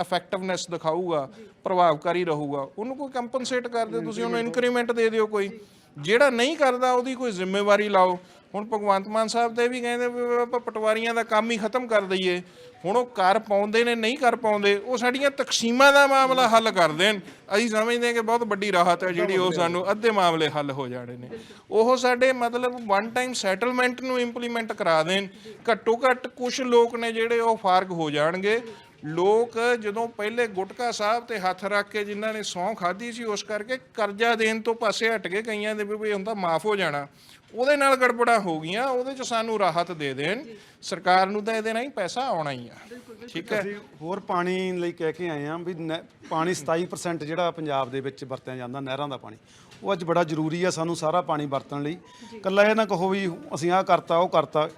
ਇਫੈਕਟਿਵਨੈਸ ਦਿਖਾਊਗਾ, ਪ੍ਰਭਾਵਕਾਰੀ ਰਹੂਗਾ। ਉਹਨੂੰ ਕੋਈ ਕੰਪਨਸੇਟ ਕਰ ਦਿਓ, ਤੁਸੀਂ ਉਹਨੂੰ ਇਨਕਰੀਮੈਂਟ ਦੇ ਦਿਓ ਕੋਈ। ਜਿਹੜਾ ਨਹੀਂ ਕਰਦਾ, ਉਹਦੀ ਕੋਈ ਜ਼ਿੰਮੇਵਾਰੀ ਲਾਓ। ਹੁਣ ਭਗਵੰਤ ਮਾਨ ਸਾਹਿਬ ਤੇ ਵੀ ਕਹਿੰਦੇ ਵੀ ਆਪਾਂ ਪਟਵਾਰੀਆਂ ਦਾ ਕੰਮ ਹੀ ਖਤਮ ਕਰ ਦਈਏ। ਹੁਣ ਉਹ ਕਰ ਪਾਉਂਦੇ ਨੇ, ਨਹੀਂ ਕਰ ਪਾਉਂਦੇ, ਉਹ ਸਾਡੀਆਂ ਤਕਸੀਮਾਂ ਦਾ ਮਾਮਲਾ ਹੱਲ ਕਰ ਦੇਣ। ਅਸੀਂ ਸਮਝਦੇ ਹਾਂ ਕਿ ਬਹੁਤ ਵੱਡੀ ਰਾਹਤ ਹੈ ਜਿਹੜੀ ਉਹ ਸਾਨੂੰ ਅੱਧੇ ਮਾਮਲੇ ਹੱਲ ਹੋ ਜਾਣੇ ਨੇ। ਉਹ ਸਾਡੇ ਮਤਲਬ ਵਨ ਟਾਈਮ ਸੈਟਲਮੈਂਟ ਨੂੰ ਇੰਪਲੀਮੈਂਟ ਕਰਾ ਦੇਣ। ਘੱਟੋ ਘੱਟ ਕੁਝ ਲੋਕ ਨੇ ਜਿਹੜੇ ਉਹ ਫਾਰਗ ਹੋ ਜਾਣਗੇ। ਲੋਕ ਜਦੋਂ ਪਹਿਲੇ ਗੁਟਕਾ ਸਾਹਿਬ ਤੇ ਹੱਥ ਰੱਖ ਕੇ ਜਿਨ੍ਹਾਂ ਨੇ ਸੌਂ ਖਾਧੀ ਸੀ, ਉਸ ਕਰਕੇ ਕਰਜ਼ਾ ਦੇਣ ਤੋਂ ਪਾਸੇ ਹਟ ਕੇ ਕਈਆਂ ਦੇ ਵੀ ਹੁੰਦਾ ਮਾਫ ਹੋ ਜਾਣਾ। ਉਹਦੇ ਨਾਲ ਗੜਬੜਾ ਹੋ ਗਈਆਂ ਉਹਦੇ ਚ ਸਾਨੂੰ ਰਾਹਤ ਦੇ ਦੇਣ। ਸਰਕਾਰ ਨੂੰ ਤਾਂ ਇਹਦੇ ਨਾਲ ਹੀ ਪੈਸਾ ਆਉਣਾ ਹੀ ਆ। ਠੀਕ ਹੈ? ਅਸੀਂ ਹੋਰ ਪਾਣੀ ਲਈ ਕਹਿ ਕੇ ਆਏ ਹਾਂ ਵੀ ਨਹਿ- ਪਾਣੀ 27% ਜਿਹੜਾ ਪੰਜਾਬ ਦੇ ਵਿੱਚ ਵਰਤਿਆ ਜਾਂਦਾ ਨਹਿਰਾਂ ਦਾ ਪਾਣੀ। ਉਹ ਅੱਜ ਬੜਾ ਜ਼ਰੂਰੀ ਆ ਸਾਨੂੰ ਸਾਰਾ ਪਾਣੀ ਵਰਤਣ ਲਈ। ਕੱਲਾ ਇਹ ਨਾ ਕਹੋ ਵੀ ਅਸੀਂ ਆਹ ਕਰਤਾ ਉਹ ਕਰਤਾ।